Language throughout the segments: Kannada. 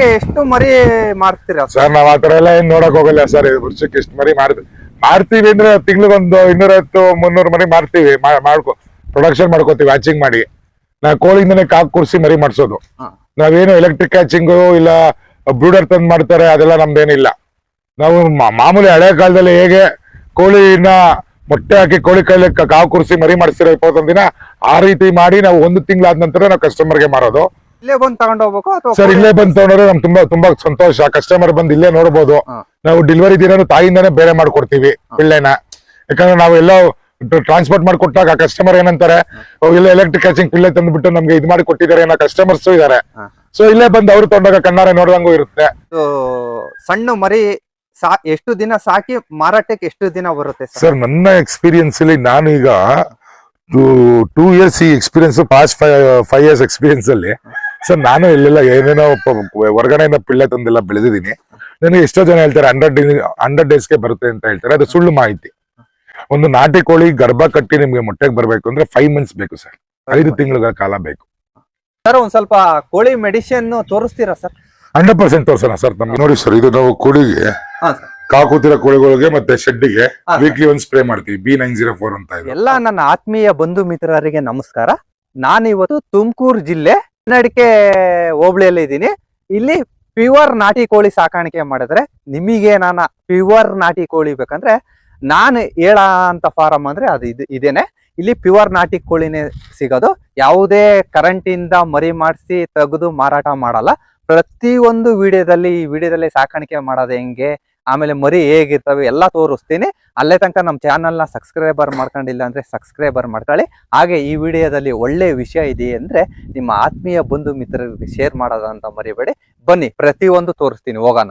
ವರ್ಷಕ್ಕೆ ಎಷ್ಟು ಮರಿ ಮಾರ್ತೀರಾ ಸರ್? ನಾವ್ ಆತರ ಎಲ್ಲ ಏನ್ ನೋಡಕ್ ಹೋಗಲ್ಲ ಸರ್ ವರ್ಷಕ್ಕೆ ಎಷ್ಟು ಮರಿ ಮಾಡ್ತೀವಿ ಮಾಡ್ತೀವಿ ಅಂದ್ರೆ ತಿಂಗ್ಳಿಗೊಂದು ಇನ್ನೂರೈವತ್ತು ಮುನ್ನೂರು ಮರಿ ಮಾರ್ತೀವಿ ಮಾ- ಮಾಡ್ಕೊ ಪ್ರೊಡಕ್ಷನ್ ಮಾಡ್ಕೋತೀವಿ ಹ್ಯಾಚಿಂಗ್ ಮಾಡಿ. ನಾ ಕೋಳಿಂದನೆ ಕಾಕ್ ಕುರ್ಸಿ ಮರಿ ಮಾಡಿಸೋದು. ನಾವೇನು ಎಲೆಕ್ಟ್ರಿಕ್ ಹ್ಯಾಚಿಂಗು ಇಲ್ಲ ಬ್ರೂಡರ್ ತಂದ್ ಮಾಡ್ತಾರೆ ಅದೆಲ್ಲ ನಮ್ದೇನಿಲ್ಲ. ನಾವು ಮಾ- ಮಾಮೂಲಿ ಹಳೆ ಕಾಲದಲ್ಲಿ ಹೇಗೆ ಕೋಳಿನ ಮೊಟ್ಟೆ ಹಾಕಿ ಕೋಳಿ ಕೈಲಿ ಕಾವು ಕೂರ್ಸಿ ಮರಿ ಮಾಡಿಸ್ತಿರೋ ಇಪ್ಪತ್ತೊಂದು ದಿನ ಆ ರೀತಿ ಮಾಡಿ ನಾವು ಒಂದು ತಿಂಗಳಾದ ನಂತರ ನಾವು ಕಸ್ಟಮರ್ಗೆ ಮಾರೋದು. ಇಲ್ಲೇ ಬಂದು ತಗೊಂಡ್ ಹೋಗ್ಬೇಕು ಅಥವಾ ಸರ್ ಇಲ್ಲೇ ಬಂದ್ ತಗೊಂಡ್ರೆ ನಮ್ ತುಂಬಾ ತುಂಬಾ ಸಂತೋಷ. ಕಸ್ಟಮರ್ ಬಂದ್ ಇಲ್ಲೇ ನೋಡಬಹುದು ಹಾ. ನಾವು ಡೆಲಿವರಿ ದಿನ ತಾಯಿಂದಾನೆ ಬೇರೆ ಮಾಡ್ಕೊಡ್ತೀವಿ ಪಿಳ್ಳೆನ. ಯಾಕಂದ್ರೆ ನಾವು ಎಲ್ಲ ಟ್ರಾನ್ಸ್ಪೋರ್ಟ್ ಮಾಡ್ಕೊಟ್ಟಾಗ ಕಸ್ಟಮರ್ ಏನಂತಾರೆ "ಓ, ಇಲ್ಲ ಎಲೆಕ್ಟ್ರಿಕ್ ಕ್ಯಾಚಿಂಗ್ ಪಿಲ್ಲೆ ತಂದ್ಬಿಟ್ಟು ನಮ್ಗೆ ಇದು ಮಾಡಿ ಕೊಟ್ಟಿದ್ದಾರೆ ಏನೋ ಕಸ್ಟಮರ್ಸ್ ಇದಾರೆ. ಹಾ. ಸೊ ಇಲ್ಲೇ ಬಂದು ಅವ್ರು ತಗೊಂಡಾಗ ಕಣ್ಣಾರೆ ನೋಡ್ದಂಗೂ ಇರುತ್ತೆ. ಇದು ಸಣ್ಣ ಮರಿ ಸಾ ಎಷ್ಟು ದಿನ ಸಾಕಿ ಮಾರಾಟಕ್ಕೆ ಎಷ್ಟು ದಿನ ಬರುತ್ತೆ ಸರ್? ಸರ್ ನನ್ನ ಎಕ್ಸ್ಪೀರಿಯನ್ಸ್ ಅಲ್ಲಿ ನಾನು ಈಗ ಟೂ ಇಯರ್ಸ್ ಈ experience past five five years experience ಅಲ್ಲಿ ಸರ್ ನಾನು ಇಲ್ಲೆಲ್ಲ ಏನೇನೋ ಹೊರಗಡೆಯಿಂದ ಪಿಳ್ಳೆ ತಂದೆಲ್ಲ ಬೆಳೆದಿದ್ದೀನಿ. ನನಗೆ ಎಷ್ಟೋ ಜನ ಹೇಳ್ತಾರೆ ಹಂಡ್ರೆಡ್ ಹಂಡ್ರೆಡ್ ಡೇಸ್ಗೆ ಬರುತ್ತೆ ಅಂತ ಹೇಳ್ತಾರೆ. ಅದು ಸುಳ್ಳು ಮಾಹಿತಿ. ಒಂದು ನಾಟಿ ಕೋಳಿ ಗರ್ಭ ಕಟ್ಟಿ ನಿಮ್ಗೆ ಮೊಟ್ಟೆಗೆ ಬರಬೇಕು ಅಂದ್ರೆ ಫೈವ್ ಮಂತ್ಸ್ ಬೇಕು ಸರ್. ಐದು ತಿಂಗಳ ಕಾಲ ಬೇಕು. ಸರ್ ಒಂದ್ ಸ್ವಲ್ಪ ಕೋಳಿ ಮೆಡಿಸಿನ್ ತೋರಿಸ್ತೀರಾ ಸರ್? ಹಂಡ್ರೆಡ್ ಪರ್ಸೆಂಟ್ ತೋರಿಸೋಣ ಸರ್ ನಮ್ಗೆ. ನೋಡಿ ಸರ್ ಇದು ನಾವು ಕೋಳಿಗೆ ಕಾಕುತ್ತಿರೋ ಕೋಳಿಗಳಿಗೆ ಮತ್ತೆ ಶೆಡ್ಗೆ ವೀಕ್ಲಿ ಒಂದ್ ಸ್ಪ್ರೇ ಮಾಡ್ತೀವಿ. ಬಿ ನೈನ್ ಜೀರೋ ಫೋರ್ ಅಂತ ಇದೆ. ಎಲ್ಲ ನನ್ನ ಆತ್ಮೀಯ ಬಂಧು ಮಿತ್ರರಿಗೆ ನಮಸ್ಕಾರ. ನಾನಿವತ್ತು ತುಮಕೂರು ಜಿಲ್ಲೆ ಕನ್ನಡಿಕೆ ಹೋಬಳಿಯಲ್ಲಿ ಇದ್ದೀನಿ. ಇಲ್ಲಿ ಪ್ಯೂರ್ ನಾಟಿ ಕೋಳಿ ಸಾಕಾಣಿಕೆ ಮಾಡಿದ್ರೆ ನಿಮಗೆ ನಾನು ಪ್ಯೂರ್ ನಾಟಿ ಕೋಳಿ ಬೇಕಂದ್ರೆ ನಾನು ಹೇಳ ಅಂತ ಫಾರಂ ಅಂದ್ರೆ ಅದು ಇದು ಇದೇನೆ. ಇಲ್ಲಿ ಪ್ಯೂರ್ ನಾಟಿ ಕೋಳಿನೇ ಸಿಗೋದು. ಯಾವುದೇ ಕರೆಂಟಿಂದ ಮರಿ ಮಾಡಿಸಿ ತೆಗೆದು ಮಾರಾಟ ಮಾಡಲ್ಲ. ಪ್ರತಿಯೊಂದು ವಿಡಿಯೋದಲ್ಲಿ ಈ ವಿಡಿಯೋದಲ್ಲಿ ಸಾಕಾಣಿಕೆ ಮಾಡೋದು ಹೆಂಗೆ? ಆಮೇಲೆ ಮರಿ ಹೇಗಿರ್ತವೆ ಎಲ್ಲ ತೋರಿಸ್ತೀನಿ. ಅಲ್ಲೇ ತನಕ ನಮ್ಮ ಚಾನಲ್ನ ಸಬ್ಸ್ಕ್ರೈಬರ್ ಮಾಡ್ಕೊಂಡಿಲ್ಲ ಅಂದರೆ ಸಬ್ಸ್ಕ್ರೈಬರ್ ಮಾಡ್ಕೊಳ್ಳಿ. ಹಾಗೆ ಈ ವಿಡಿಯೋದಲ್ಲಿ ಒಳ್ಳೆ ವಿಷಯ ಇದೆ ಅಂದ್ರೆ ನಿಮ್ಮ ಆತ್ಮೀಯ ಬಂಧು ಮಿತ್ರರಿಗೆ ಶೇರ್ ಮಾಡೋದಂತ ಮರಿಬೇಡಿ. ಬನ್ನಿ ಪ್ರತಿಯೊಂದು ತೋರಿಸ್ತೀನಿ. ಹೋಗೋಣ.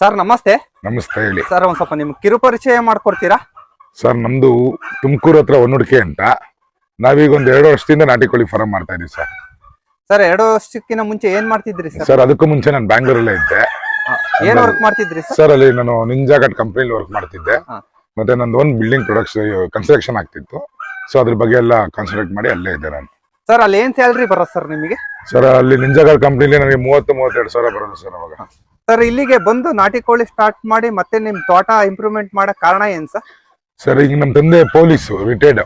ಸರ್ ನಮಸ್ತೆ. ನಮಸ್ತೆ ಹೇಳಿ. ಸರ್ ಒಂದ್ ಸ್ವಲ್ಪ ನಿಮ್ಗೆ ಕಿರುಪರಿಚಯ ಮಾಡ್ಕೊಡ್ತೀರಾ? ಸರ್ ನಮ್ದು ತುಮಕೂರು ಹತ್ರ ಒನ್ನುಡಿಕೆ ಅಂತ. ನಾವೀಗ ಒಂದ್ ಎರಡು ವರ್ಷದಿಂದ ನಾಟಿ ಕೋಳಿ ಫಾರಂ ಮಾಡ್ತಾ ಇದೀವಿ ಸರ್. ಸರ್ ಎರಡು ವರ್ಷಕ್ಕಿಂತ ಮುಂಚೆ ಏನ್ ಮಾಡ್ತಿದ್ರಿ ಸರ್ ಸರ್ ಅದಕ್ಕೂ ಮುಂಚೆ ನಾನು ಬ್ಯಾಂಗ್ಳೂರಲ್ಲೇ ಇದ್ದೆ. ಏನ್ ವರ್ಕ್ ಮಾಡ್ತಿದ್ರಿ ಸರ್ ಸರ್ ಅಲ್ಲಿ ನಾನು ನಿಂಜಾ ಘಟ್ ಕಂಪ್ನಿಲಿ ವರ್ಕ್ ಮಾಡ್ತಿದ್ದೆ. ಹಾ. ಮತ್ತೆ ನಂದು ಒಂದು ಬಿಲ್ಡಿಂಗ್ ಪ್ರೊಡಕ್ಷನ್ ಕನ್ಸ್ಟ್ರಕ್ಷನ್ ಆಗ್ತಿತ್ತು. ಸೊ ಅದ್ರ ಬಗ್ಗೆ ಎಲ್ಲ ಕಾನ್ಸಂಟ್ರೇಟ್ ಮಾಡಿ ಅಲ್ಲೇ ಇದ್ದೆ ನಾನು. ಸರ್ ಅಲ್ಲಿ ಏನ್ ಸ್ಯಾಲ್ರಿ ಬರೋದು ಸರ್ ನಿಮಗೆ? ಸರ್ ಅಲ್ಲಿ ನಿಂಜಾ ಘಟ್ ಕಂಪ್ನಿಲಿ ನನಗೆ ಮೂವತ್ತು ಮೂವತ್ತೆರಡು ಸಾವಿರ ಬರೋದು ಸರ್ ಅವಾಗ. ಸರ್ ಇಲ್ಲಿಗೆ ಬಂದು ನಾಟಿ ಕೋಳಿ ಸ್ಟಾರ್ಟ್ ಮಾಡಿ ಮತ್ತೆ ನಿಮ್ ತೋಟ ಇಂಪ್ರೂವ್ಮೆಂಟ್ ಮಾಡೋ ಕಾರಣ ಏನ್ ಸರ್ ಸರ್ ಈಗ ನಮ್ಮ ತಂದೆ ಪೊಲೀಸು ರಿಟೈರ್ಡ್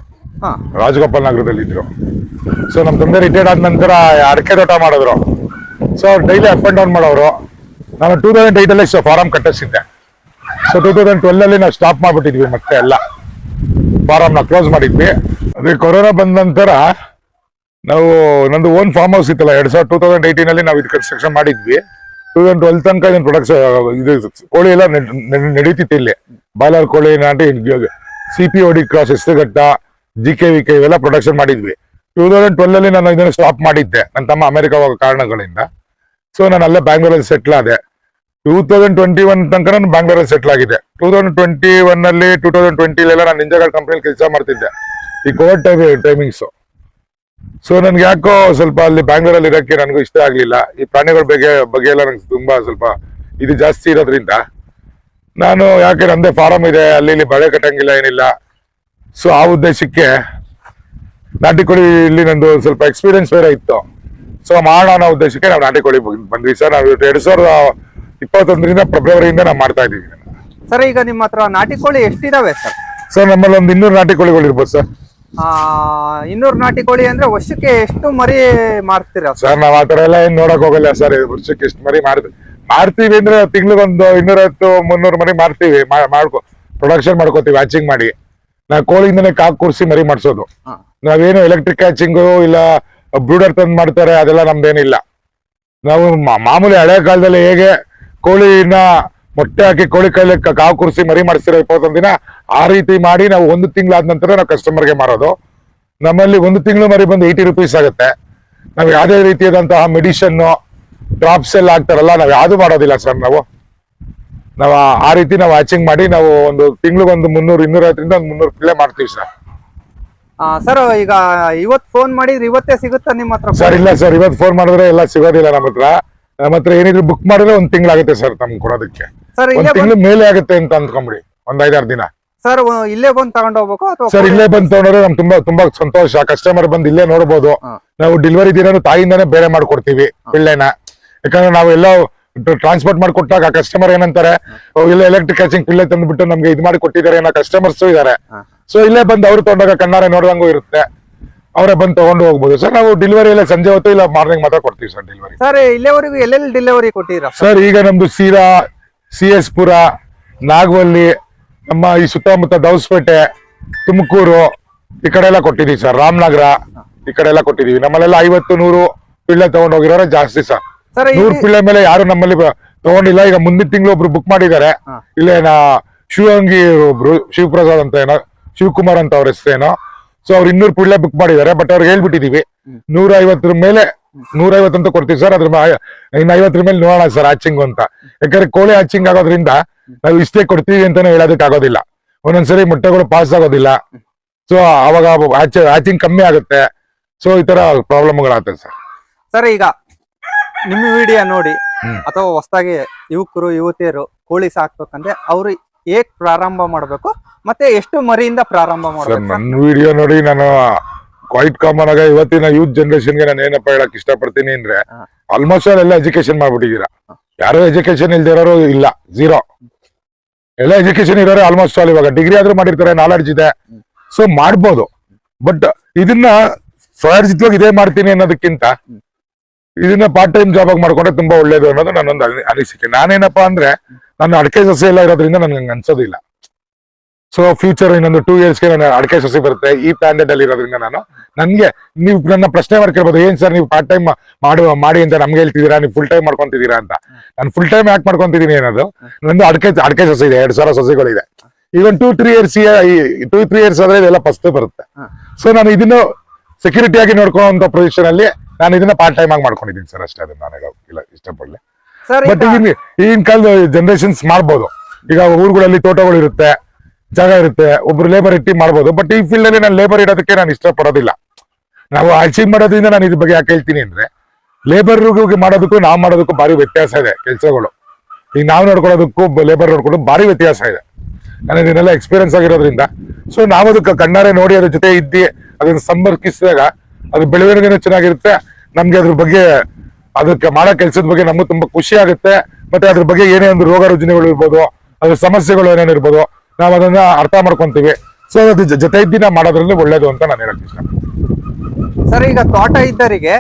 ರಾಜಗೋಪಾಲ್ ನಗರದಲ್ಲಿ ಇದ್ರು. ಸೊ ನಮ್ಮ ತಂದೆ ರಿಟೈರ್ಡ್ ಆದ ನಂತರ ಅಡಕೆ ತೋಟ ಮಾಡಿದ್ರು. So daily up and down ಮಾಡೋರು. ನಾನು ಟೂ ತೌಸಂಡ್ ಏಯ್ಟಲ್ಲಿ ಸೊ ಫಾರಂ ಕಟ್ಟಿಸಿದ್ದೆ. ಸೊ ಟೂ ತೌಸಂಡ್ ಟ್ವೆಲ್ಲಲ್ಲಿ ನಾವು ಸ್ಟಾಪ್ ಮಾಡ್ಬಿಟ್ಟಿದ್ವಿ ಮತ್ತೆ ಎಲ್ಲ. ಫಾರಮ್ನ ಕ್ಲೋಸ್ ಮಾಡಿದ್ವಿ. ಅದೇ ಕೊರೋನಾ ಬಂದ ನಂತರ ನಾವು ನಂದು ಓನ್ ಫಾರ್ಮ್ ಹೌಸ್ ಇತ್ತಲ್ಲ, ಎರಡು ಸಾವಿರದ ಟೂ ತೌಸಂಡ್ ಏಯ್ಟೀನಲ್ಲಿ ನಾವು ಇದು ಕನ್ಸ್ಟ್ರಕ್ಷನ್ ಮಾಡಿದ್ವಿ. ಟೂ ತೌಸಂಡ್ ಟ್ವೆಲ್ ತನಕ ಇದನ್ನು ಪ್ರೊಡಕ್ಷನ್ ಇದು ಕೋಳಿ ಎಲ್ಲ ನಡ್- ನಡ್- ನಡೀತಿತ್ತು ಇಲ್ಲಿ. ಬಾಯ್ಲರ್ ಕೋಳಿ ನಾಟಿ ಸಿ ಪಿ ಒಡಿ cross Hesaraghatta G K V K ಇವೆಲ್ಲ ಪ್ರೊಡಕ್ಷನ್ ಮಾಡಿದ್ವಿ. ಟೂ ತೌಸಂಡ್ ಟ್ವೆಲ್ ಅಲ್ಲಿ ನಾನು ಇದನ್ನು ಸ್ಟಾಪ್ ಮಾಡಿದ್ದೆ. ನನ್ನ ತಮ್ಮ ಅಮೆರಿಕ ಹೋಗೋ ಕಾರಣಗಳಿಂದ. ಸೊ ನಾನು ಅಲ್ಲೇ ಬ್ಯಾಂಗ್ಳೂರಲ್ಲಿ ಸೆಟ್ಲ್ ಆದೆ. ಟೂ ತೌಸಂಡ್ ಟ್ವೆಂಟಿ ಒನ್ ತನಕ ನಾನು ಬ್ಯಾಂಗ್ಳೂರಲ್ಲಿ ಸೆಟ್ಲ್ ಆಗಿದೆ ಟೂ ತೌಸಂಡ್ ಟ್ವೆಂಟಿ ಒನ್ ಅಲ್ಲಿ ಟೂ ತೌಸಂಡ್ ಟ್ವೆಂಟಿಲೆಲ್ಲ ನಾನು ಇಂಜಗಾರ್ಡ್ ಕಂಪ್ನಿಲಿ ಕೆಲಸ ಮಾಡ್ತಿದ್ದೆ. ಈ ಕೋವಿಡ್ ಟೈಮ್ ಟೈಮಿಂಗ್ಸು ಸೊ ನನ್ಗೆ ಯಾಕೋ ಸ್ವಲ್ಪ ಅಲ್ಲಿ ಬ್ಯಾಂಗ್ಳೂರಲ್ಲಿ ಇರೋಕ್ಕೆ ನನಗೂ ಇಷ್ಟ ಆಗಲಿಲ್ಲ. ಈ ಪ್ರಾಣಿಗಳ ಬಗ್ಗೆ ಬಗ್ಗೆ ಎಲ್ಲ ನಂಗೆ ತುಂಬಾ ಸ್ವಲ್ಪ ಇದು ಜಾಸ್ತಿ ಇರೋದ್ರಿಂದ. ನಾನು ಯಾಕೆ, ನಂದೇ ಫಾರಂ ಇದೆ, ಅಲ್ಲಿ ಇಲ್ಲಿ ಬಳೆ ಕಟ್ಟಂಗಿಲ್ಲ ಏನಿಲ್ಲ. ಸೊ ಆ ಉದ್ದೇಶಕ್ಕೆ ನಾಟಿ ಕೋಳಿ ಇಲ್ಲಿ ನಂದು ಸ್ವಲ್ಪ ಎಕ್ಸ್ಪೀರಿಯನ್ಸ್ ಬೇರೆ ಇತ್ತು. ಸೊ ಮಾಡೋಣ ಅನ್ನೋ ಉದ್ದೇಶಕ್ಕೆ ನಾವು ನಾಟಿ ಕೋಳಿ ಬಂದ್ವಿ. ಸರ್ ನಾವು ಎರಡು ಸಾವಿರದ ಇಪ್ಪತ್ತೊಂದರಿಂದ ಫೆಬ್ರವರಿಯಿಂದ ನಾವು ಮಾಡ್ತಾ ಇದ್ದೀವಿ. ಸರ್ ಈಗ ನಿಮ್ಮ ಹತ್ರ ನಾಟಿ ಕೋಳಿ ಎಷ್ಟಿದಾವೆ ಸರ್ ಸರ್ ನಮ್ಮಲ್ಲಿ ಒಂದು ಇನ್ನೂರು ನಾಟಿ ಕೋಳಿಗಳು ಇರ್ಬೋದು ಸರ್ ಆ ಇನ್ನೂರು ನಾಟಿ ಕೋಳಿ ಅಂದ್ರೆ ವರ್ಷಕ್ಕೆ ಎಷ್ಟು ಮರಿ ಮಾಡ್ತೀರಾ ಸರ್ ನಾವು ಆತರ ಎಲ್ಲ ಏನು ನೋಡಕ್ ಹೋಗಲ್ಲ ಸರ್ ವರ್ಷಕ್ಕೆ ಎಷ್ಟು ಮರಿ ಮಾಡ್ತೀವಿ ಮಾಡ್ತೀವಿ ಅಂದ್ರೆ ತಿಂಗ್ಳಿಗೊಂದು ಇನ್ನೂರೈವತ್ತು ಮುನ್ನೂರು ಮರಿ ಮಾರ್ತೀವಿ. ಮಾ- ಮಾಡ್ಕೊ ಪ್ರೊಡಕ್ಷನ್ ಮಾಡ್ಕೋತೀವಿ ಹ್ಯಾಚಿಂಗ್ ಮಾಡಿ. ನಾವು ಕೋಳಿಯಿಂದನೇ ಕಾಕ್ ಕೂರಿಸಿ ಮರಿ ಮಾಡಿಸೋದು. ನಾವೇನು ಎಲೆಕ್ಟ್ರಿಕ್ ಕ್ಯಾಚಿಂಗ್ ಇಲ್ಲ ಬ್ರೂಡರ್ ತಂದ್ ಮಾಡ್ತಾರೆ ಅದೆಲ್ಲ ನಮ್ದೇನಿಲ್ಲ. ನಾವು ಮಾಮೂಲಿ ಹಳೆ ಕಾಲದಲ್ಲಿ ಹೇಗೆ ಕೋಳಿನ ಮೊಟ್ಟೆ ಹಾಕಿ ಕೋಳಿ ಕೈಲಿ ಕಾವು ಕೂರಿಸಿ ಮರಿ ಮಾಡಿಸ್ತಿರೋ ಇಪ್ಪತ್ತೊಂದು ದಿನ ಆ ರೀತಿ ಮಾಡಿ ನಾವು ಒಂದು ತಿಂಗಳಾದ ನಂತರ ನಾವು ಕಸ್ಟಮರ್ಗೆ ಮಾರೋದು. ನಮ್ಮಲ್ಲಿ ಒಂದು ತಿಂಗಳು ಮರಿ ಬಂದು ಏಯ್ಟಿ ರುಪೀಸ್ ಆಗುತ್ತೆ. ನಾವು ಯಾವುದೇ ರೀತಿಯಾದಂತಹ ಮೆಡಿಷನ್ನು ಡ್ರಾಪ್ಸ್ ಎಲ್ಲ ಹಾಕ್ತಾರಲ್ಲ ನಾವು ಯಾವುದು ಮಾಡೋದಿಲ್ಲ ಸರ್ ನಾವು. ನಾವು ಆ- ರೀತಿ ನಾವು ಹ್ಯಾಚಿಂಗ್ ಮಾಡಿ ನಾವು ಒಂದು ತಿಂಗ್ಳಿಗೆ ಒಂದು ಮುನ್ನೂರು ಇನ್ನೂರೈವತ್ತರಿಂದ ಒಂದು ಮುನ್ನೂರು ಪಿಲ್ಲೆ ಮಾಡ್ತೀವಿ ಸರ್. ಸರ್ ಈಗ ಇವತ್ ಫೋನ್ ಮಾಡಿದ್ರೆ ಇವತ್ತೇ ಸಿಗುತ್ತಾ ನಿಮ್ಮ ಹತ್ರ ಸರ್ ಇಲ್ಲ ಸರ್ ಇವತ್ತು ಫೋನ್ ಮಾಡಿದ್ರೆ ಎಲ್ಲ ಸಿಗೋದಿಲ್ಲ ನಮ್ಮ ಹತ್ರ. ನಮ್ಮ ಹತ್ರ ಏನಿದ್ರು ಬುಕ್ ಮಾಡಿದ್ರೆ ಒಂದ್ ತಿಂಗಳಾಗುತ್ತೆ ಸರ್ ನಮ್ಗೆ ಕೊಡೋದಕ್ಕೆ. ಸರ್ ಒಂದ್ ತಿಂಗಳು ಮೇಲೆ ಆಗುತ್ತೆ ಅಂತ ಅಂದ್ಕೊಂಬಿಡಿ ಒಂದ್ ಐದಾರು ದಿನ. ಸರ್ ಇಲ್ಲೇ ಬಂದ್ ತಗೊಂಡು ಹೋಗ್ಬೇಕು ಅಥವಾ ಸರ್ ಇಲ್ಲೇ ಬಂದ್ ತಗೊಂಡ್ರೆ ನಮ್ ತುಂಬಾ ತುಂಬಾ ಸಂತೋಷ. ಕಸ್ಟಮರ್ ಬಂದ್ ಇಲ್ಲೇ ನೋಡ್ಬೋದು. ನಾವು ಡೆಲಿವರಿ ದಿನ ತಾಯಿಯಿಂದಾನೇ ಬೇರೆ ಮಾಡ್ಕೊಡ್ತೀವಿ ಪಿಳ್ಳೆನ ಯಾಕಂದ್ರೆ ನಾವು ಎಲ್ಲ ಟ್ರಾನ್ಸ್ಪೋರ್ಟ್ ಮಾಡ್ಕೊಟ್ಟಾಗ ಕಸ್ಟಮರ್ ಏನಂತಾರೆ "ಓ, ಇಲ್ಲ ಎಲೆಕ್ಟ್ರಿಕ್ ಕ್ಯಾಚಿಂಗ್ ಪಿಲ್ಲೆ ತಂದ್ಬಿಟ್ಟು ನಮ್ಗೆ ಇದು ಮಾಡಿ ಕೊಟ್ಟಿದ್ದಾರೆ ಏನೋ ಕಸ್ಟಮರ್ಸ್ ಇದಾರೆ. ಸೊ ಇಲ್ಲೇ ಬಂದು ಅವ್ರು ತಗೊಂಡಾಗ ಕಣ್ಣಾರೆ ನೋಡ್ದಂಗೂ ಇರುತ್ತೆ. ಅವರೇ ಬಂದು ತಗೊಂಡು ಹೋಗ್ಬೋದು. ಸರ್ ನಾವು ಡೆಲಿವರಿ ಎಲ್ಲ ಸಂಜೆ ಹೊತ್ತು ಇಲ್ಲ ಮಾರ್ನಿಂಗ್ ಮಾತ್ರ ಕೊಡ್ತೀವಿ ಸರ್ ಡೆಲಿವರಿ ಸರ್ ಇಲ್ಲಿವರೆಗೂ ಎಲ್ಲೆಲ್ಲಿ ಡೆಲಿವರಿ ಕೊಟ್ಟಿದ್ದೀರಾ? ಸರ್ ಈಗ ನಮ್ದು ಸೀರಾ ಸಿ ಎಸ್ ಪುರ ನಾಗವಲ್ಲಿ ನಮ್ಮ ಈ ಸುತ್ತಮುತ್ತ ದೌಸ್ಪೇಟೆ ತುಮಕೂರು ಈ ಕಡೆ ಎಲ್ಲ ಕೊಟ್ಟಿದೀವಿ ಸರ್ ರಾಮನಗರ ಈ ಕಡೆ ಎಲ್ಲ ಕೊಟ್ಟಿದೀವಿ ನಮ್ಮಲ್ಲೆಲ್ಲ ಐವತ್ತು ನೂರು ಪಿಳ್ಳೆ ತಗೊಂಡು ಹೋಗಿರೋರೆ ಜಾಸ್ತಿ ಸರ್ ನೂರು ಪಿಳ್ಳೆ ಮೇಲೆ ಯಾರು ನಮ್ಮಲ್ಲಿ ತಗೊಂಡಿಲ್ಲ. ಈಗ ಮುಂದಿನ ತಿಂಗಳು ಒಬ್ರು ಬುಕ್ ಮಾಡಿದ್ದಾರೆ. ಇಲ್ಲೇನ ಇಲ್ಲೇ ಶಿವಂಗಿ ಒಬ್ರು ಶಿವಪ್ರಸಾದ್ ಅಂತ ಏನೋ ಶಿವಕುಮಾರ್ ಅಂತ ಅವ್ರ ಹೆಸರೇನೋ ಸೊ ಅವ್ರು ಇನ್ನೂರು ಪಿಳ್ಳೆ ಬುಕ್ ಮಾಡಿದ್ದಾರೆ. ಬಟ್ ಅವ್ರಿಗೆ ಹೇಳ್ಬಿಟ್ಟಿದೀವಿ. ನೂರ ಐವತ್ತರ ಮೇಲೆ ನೂರ ಅಂತ ಕೊಡ್ತೀವಿ ಸರ್. ಅದ್ರ ಇನ್ನ ಐವತ್ತರ ಮೇಲೆ ನೋಡೋಣ ಸರ್ ಆಚಿಂಗ್ ಅಂತ. ಯಾಕಂದ್ರೆ ಕೋಳಿ ಆಚಿಂಗ್ ಆಗೋದ್ರಿಂದ ನಾವು ಇಷ್ಟೇ ಕೊಡ್ತೀವಿ ಅಂತಾನೆ ಹೇಳೋದಕ್ಕೆ ಆಗೋದಿಲ್ಲ. ಒಂದೊಂದ್ಸರಿ ಮೊಟ್ಟೆಗಳು ಪಾಸ್ ಆಗೋದಿಲ್ಲ. ಸೊ ಅವಾಗ ಹ್ಯಾಚಿಂಗ್ ಕಮ್ಮಿ ಆಗುತ್ತೆ. ಸೊ ಈ ತರ ಪ್ರಾಬ್ಲಮ್ಗಳಾಗುತ್ತೆ ಸರ್. ಸರ್ ಈಗ ನಿಮ್ಮ ವಿಡಿಯೋ ನೋಡಿ ಅಥವಾ ಹೊಸದಾಗಿ ಯುವಕರು ಯುವತಿಯರು ಕೋಳಿ ಸಾಕ್ಬೇಕಂದ್ರೆ ಅವ್ರು ಹೇಗ್ ಪ್ರಾರಂಭ ಮಾಡ್ಬೇಕು ಮತ್ತೆ ಎಷ್ಟು ಮರಿಯಿಂದ ಪ್ರಾರಂಭ ಸರ್ ಮಾಡ್ಬೇಕು ನನ್ನ ವಿಡಿಯೋ ನೋಡಿ ನಾನು ಕ್ವೈಟ್ ಕಾಮನ್ ಆಗ ಇವತ್ತಿನ ಯೂತ್ ಜನರೇಷನ್ಗೆ ನಾನು ಏನಪ್ಪ ಹೇಳಕ್ ಇಷ್ಟಪಡ್ತೀನಿ ಅಂದ್ರೆ ಆಲ್ಮೋಸ್ಟ್ ಆಲ್ಮೋಸ್ಟ್ ಎಲ್ಲ ಎಜುಕೇಶನ್ ಮಾಡ್ಬಿಟ್ಟಿದ್ದೀರಾ. ಯಾರು ಎಜುಕೇಶನ್ ಇಲ್ದೇ ಇರೋರು ಇಲ್ಲ ಜೀರೋ ಎಲ್ಲ ಎಜುಕೇಶನ್ ಇರೋರು ಆಲ್ಮೋಸ್ಟ್ ಆಲ್ ಇವಾಗ ಡಿಗ್ರಿ ಆದ್ರೂ ಮಾಡಿರ್ತಾರೆ ನಾಲೆಡ್ಜ್ ಇದೆ. ಸೊ ಮಾಡ್ಬೋದು. ಬಟ್ ಇದನ್ನ ಸ್ವಯರ್ಜಿತವಾಗಿ ಇದೇ ಮಾಡ್ತೀನಿ ಅನ್ನೋದಕ್ಕಿಂತ ಇದನ್ನ ಪಾರ್ಟ್ ಟೈಮ್ ಜಾಬ್ ಆಗಿ ಮಾಡ್ಕೊಂಡ್ರೆ ತುಂಬಾ ಒಳ್ಳೇದು ಅನ್ನೋದು ನನ್ನೊಂದು ಅನಿ- ಅನಿಸಿಕೆ. ನಾನೇನಪ್ಪಾ ಅಂದ್ರೆ ನನ್ನ ಅಡಕೆ ಸೊಸಿ ಎಲ್ಲ ಇರೋದ್ರಿಂದ ನನ್ಗೆ ಅನ್ಸೋದಿಲ್ಲ. ಸೊ ಫ್ಯೂಚರ್ ಇನ್ನೊಂದು ಟೂ ಇಯರ್ಸ್ಗೆ ನನ್ನ ಅಡಕೆ ಸಸಿ ಬರುತ್ತೆ, ಈ ಪ್ಲಾನೆಟ್ ಅಲ್ಲಿ ಇರೋದ್ರಿಂದ ನಾನು ನನ್ಗೆ ನೀವು ನನ್ನ ಪ್ರಶ್ನೆ ಮಾಡ್ಕೊಳ್ಬೋದು, ಏನ್ ಸರ್ ನೀವು ಪಾರ್ಟ್ ಟೈಮ್ ಮಾಡು, ಮಾಡಿ ಅಂತ ನಮ್ಗೆ ಹೇಳ್ತಿದ್ದೀರಾ? ನೀವು ಫುಲ್ ಟೈಮ್ ಮಾಡ್ಕೊಂತಿದ್ದೀರಾ ಅಂತ. ನಾನು ಫುಲ್ ಟೈಮ್ ಯಾಕೆ ಮಾಡ್ಕೊಂತಿದ್ದೀನಿ ಅನ್ನೋದು ನಂದು ಅಡಕೆ ಅಡಕೆ ಸಸಿ ಇದೆ, ಎರಡ್ ಸಾವಿರ ಸಸಿಗಳಿದೆ. ಒಂದು two three years two three years ಆದ್ರೆ ಇದೆಲ್ಲ ಫಸ್ಟ್ ಬರುತ್ತೆ. ಸೊ ನಾನು ಇದನ್ನು ಸೆಕ್ಯೂರಿಟಿ ಆಗಿ ನೋಡ್ಕೊಂತ ಪ್ರೊಜೆಕ್ಷನ್ ಅಲ್ಲಿ ನಾನು ಇದನ್ನ ಪಾರ್ಟ್ ಟೈಮ್ ಆಗಿ ಮಾಡ್ಕೊಂಡಿದ್ದೀನಿ ಸರ್ ಅಷ್ಟೇ ಅದನ್ನ ನಾನು ಇಲ್ಲ ಇಷ್ಟಪಡಲಿ. ಬಟ್ ಈಗ ಈಗಿನ ಈಗಿನ ಕಾಲದ ಜನರೇಷನ್ಸ್ ಮಾಡ್ಬೋದು. ಈಗ ಊರುಗಳಲ್ಲಿ ತೋಟಗಳು ಇರುತ್ತೆ ಜಾಗ ಇರುತ್ತೆ ಒಬ್ರು ಲೇಬರ್ ಇಟ್ಟು ಮಾಡ್ಬೋದು. ಬಟ್ ಈ ಫೀಲ್ಡ್ ಅಲ್ಲಿ ನಾನು ಲೇಬರ್ ಇಡೋದಕ್ಕೆ ನಾನು ಇಷ್ಟಪಡೋದಿಲ್ಲ. ನಾವು ಅಚೀವ್ ಮಾಡೋದ್ರಿಂದ ನಾನು ಇದ್ರ ಬಗ್ಗೆ ಯಾಕೆ ಹೇಳ್ತೀನಿ ಅಂದ್ರೆ ಲೇಬರ್ ಮಾಡೋದಕ್ಕೂ ನಾವು ಮಾಡೋದಕ್ಕೂ ಭಾರಿ ವ್ಯತ್ಯಾಸ ಇದೆ ಕೆಲಸಗಳು. ಈಗ ನಾವು ನೋಡ್ಕೊಳ್ಳೋದಕ್ಕೂ ಲೇಬರ್ ನೋಡ್ಕೊಳ್ಳೋದು ಭಾರಿ ವ್ಯತ್ಯಾಸ ಇದೆ. ನಾನು ಇದನ್ನೆಲ್ಲ ಎಕ್ಸ್ಪೀರಿಯನ್ಸ್ ಆಗಿರೋದ್ರಿಂದ. ಸೊ ನಾವು ಅದಕ್ಕೆ ಕಣ್ಣಾರೆ ನೋಡಿ ಅದ್ರ ಜೊತೆ ಇದ್ದಿ ಅದನ್ನ ಸಂಪರ್ಕಿಸಿದಾಗ ಅದು ಬೆಳವಣಿಗೆನೂ ಚೆನ್ನಾಗಿರುತ್ತೆ. ನಮ್ಗೆ ಅದ್ರ ಬಗ್ಗೆ ಅದಕ್ಕೆ ಮಾಡೋ ಕೆಲಸದ ಬಗ್ಗೆ ನಮಗೂ ತುಂಬಾ ಖುಷಿ ಆಗುತ್ತೆ. ಮತ್ತೆ ಅದ್ರ ಬಗ್ಗೆ ಏನೇ ಒಂದು ರೋಗ ರುಜಿನಗಳು ಇರ್ಬೋದು ಅದ್ರ ಸಮಸ್ಯೆಗಳು ಏನೇನು ಇರ್ಬೋದು ನಾವು ಅದನ್ನ ಅರ್ಥ ಮಾಡ್ಕೊಂತೀವಿ. ಸೊ ಅದು ಜೊತೆ ದಿನ ಮಾಡೋದ್ರಲ್ಲಿ ಒಳ್ಳೇದು ಅಂತ ನಾನು ಹೇಳಕ್ ಇಷ್ಟ. ಸರ್ ಈಗ ತೋಟ ಇದ್ದರಿಗೆ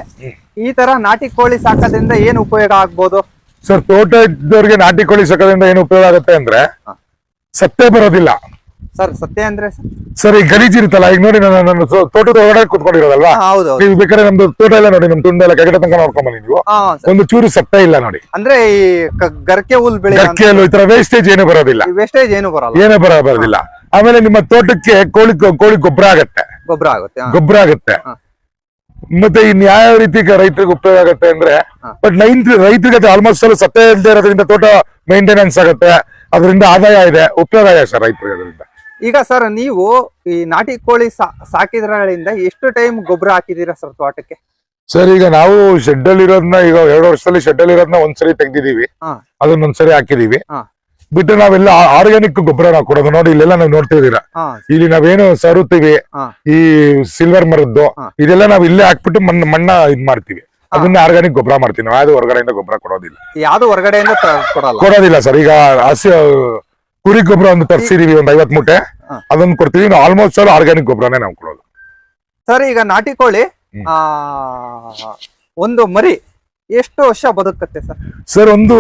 ಈ ತರ ನಾಟಿ ಕೋಳಿ ಸಾಕೋದ್ರಿಂದ ಏನ್ ಉಪಯೋಗ ಆಗ್ಬೋದು? ಸರ್ ತೋಟ ಇದ್ದವ್ರಿಗೆ ನಾಟಿ ಕೋಳಿ ಸಾಕೋದ್ರಿಂದ ಏನು ಉಪಯೋಗ ಆಗುತ್ತೆ ಅಂದ್ರೆ. ಸತ್ತೇ ಬರೋದಿಲ್ಲ. ಸರ್ ಸತ್ಯ ಅಂದ್ರೆ ಸರ್. ಸರ್ ಈ ಗಲೀಜ್ ಇರುತ್ತಲ್ಲ ಈಗ ನೋಡಿ ನಾನು ನನ್ನ ತೋ- ತೋಟದ ಒಳಗಡೆ ಕುತ್ಕೊಂಡಿರೋದಲ್ವಾ? ಹೌದು ಹೌದು. ನೀವು ಬೇಕಾದ್ರೆ ನಮ್ದು ತೋಟ ಎಲ್ಲ ನೋಡಿ ನಮ್ ತುಂಡ ಎಲ್ಲ ಕೆಗಡೆ ತನಕ ನೋಡ್ಕೊಂಡ್ ಬನ್ನಿ ನೀವು. ಹಾ ಸರ್. ಒಂದು ಚೂರು ಸತ್ತ ಇಲ್ಲ ನೋಡಿ. ಅಂದ್ರೆ ಈ ಕ- ಗರ್ಕೆ ಹುಲ್ ಬೆಳೆ ಗಕ್ಕಿಯಲ್ಲೂ ಈ ತರ ವೇಸ್ಟೇಜ್ ಏನು ಬರೋದಿಲ್ಲ. ವೇಸ್ಟೇಜ್ ಏನು ಬರಲ್ಲ. ಏನು ಬರ ಬರೋದಿಲ್ಲ. ಆಮೇಲೆ ನಿಮ್ಮ ತೋಟಕ್ಕೆ ಕೋಳಿ ಕೋಳಿ ಗೊಬ್ಬರ ಆಗತ್ತೆ. ಗೊಬ್ಬರ ಆಗುತ್ತೆ ಹಾ. ಗೊಬ್ಬರ ಆಗುತ್ತೆ. ಹಾ. ಮತ್ತೆ ಇನ್ ಯಾವ ರೀತಿ ರೈತರಿಗೆ ಉಪಯೋಗ ಆಗುತ್ತೆ ಅಂದ್ರೆ ಹಾ. ಬಟ್ ನೈನ್ ರೈತರಿಗೆ ಆಲ್ಮೋಸ್ಟ್ ಅಲ್ಲಿ ಸತ್ತೇ ಇಲ್ಲದೆ ಇರೋದ್ರಿಂದ ತೋಟ ಮೇಂಟೆನೆನ್ಸ್ ಆಗುತ್ತೆ. ಅದರಿಂದ ಆದಾಯ ಇದೆ ಉಪಯೋಗ ಇದೆ ಸರ್ ರೈತರಿಗೆ ಅದರಿಂದ. ಈಗ ಸರ್ ನೀವು ಈ ನಾಟಿ ಕೋಳಿ ಸಾಕಿದ್ರಿಂದ ಸಾಕಿದ್ರಗಳಿಂದ ಎಷ್ಟು ಟೈಮ್ ಗೊಬ್ಬರ ಹಾಕಿದೀರಾ ಸರ್ ತೋಟಕ್ಕೆ? ಸರ್ ಈಗ ನಾವು ಶೆಡ್ ಅಲ್ಲಿ ಇರೋದನ್ನ ಈಗ ಎರಡು ವರ್ಷದಲ್ಲಿ ಶೆಡ್ ಅಲ್ಲಿ ಇರೋದನ್ನ ಒಂದ್ಸರಿ ತೆಗ್ದಿದೀವಿ ಅದನ್ನೊಂದ್ಸರಿ ಹಾಕಿದೀವಿ. ಬಿಟ್ಟು ನಾವೆಲ್ಲ ಆರ್ಗ್ಯಾನಿಕ್ ಗೊಬ್ಬರ ನಾವು ಕೊಡೋದು ನೋಡಿ ಇಲ್ಲೆಲ್ಲ ನಾವು ನೋಡ್ತಿದ್ದೀರಾ? ಇಲ್ಲಿ ನಾವೇನು ಸರುತ್ತೀವಿ. ಈ ಸಿಲ್ವರ್ ಮರದ್ದು. ಇದೆಲ್ಲ ನಾವ್ ಇಲ್ಲೇ ಹಾಕ್ಬಿಟ್ಟು ಮಣ್ಣ ಮಣ್ಣ ಇದ್ ಮಾಡ್ತೀವಿ. ಅದನ್ನ ಆರ್ಗ್ಯಾನಿಕ್ ಗೊಬ್ಬರ ಮಾಡ್ತೀವಿ ನಾವು. ಯಾವ್ದು ಹೊರಗಡೆಯಿಂದ ಗೊಬ್ಬರ ಕೊಡೋದಿಲ್ಲ. ಯಾವ್ದು ಹೊರಗಡೆಯಿಂದ ಕೊಡೋದಿಲ್ಲ ಸರ್. ಈಗ ಹಸಿ ಕುರಿ ಗೊಬ್ಬರ ಒಂದು ತರಿಸಿದೀವಿ ಒಂದ್ ಐವತ್ ಮೂಟೆ. ಅದೊಂದು ಅದನ್ನ ಕೊಡ್ತೀವಿ. ನಾವು ಆಲ್ಮೋಸ್ಟ್ ಆಲ್ ಆರ್ಗ್ಯಾನಿಕ್ ಗೊಬ್ಬರನೇ ನಾವು ಕೊಡೋದು. ಸರ್ ಈಗ ನಾಟಿ ಕೋಳಿ ಆ ಒಂದು ಮರಿ ಎಷ್ಟು ವರ್ಷ ಬದುಕತ್ತೆ ಸರ್? ಸರ್ ಒಂದು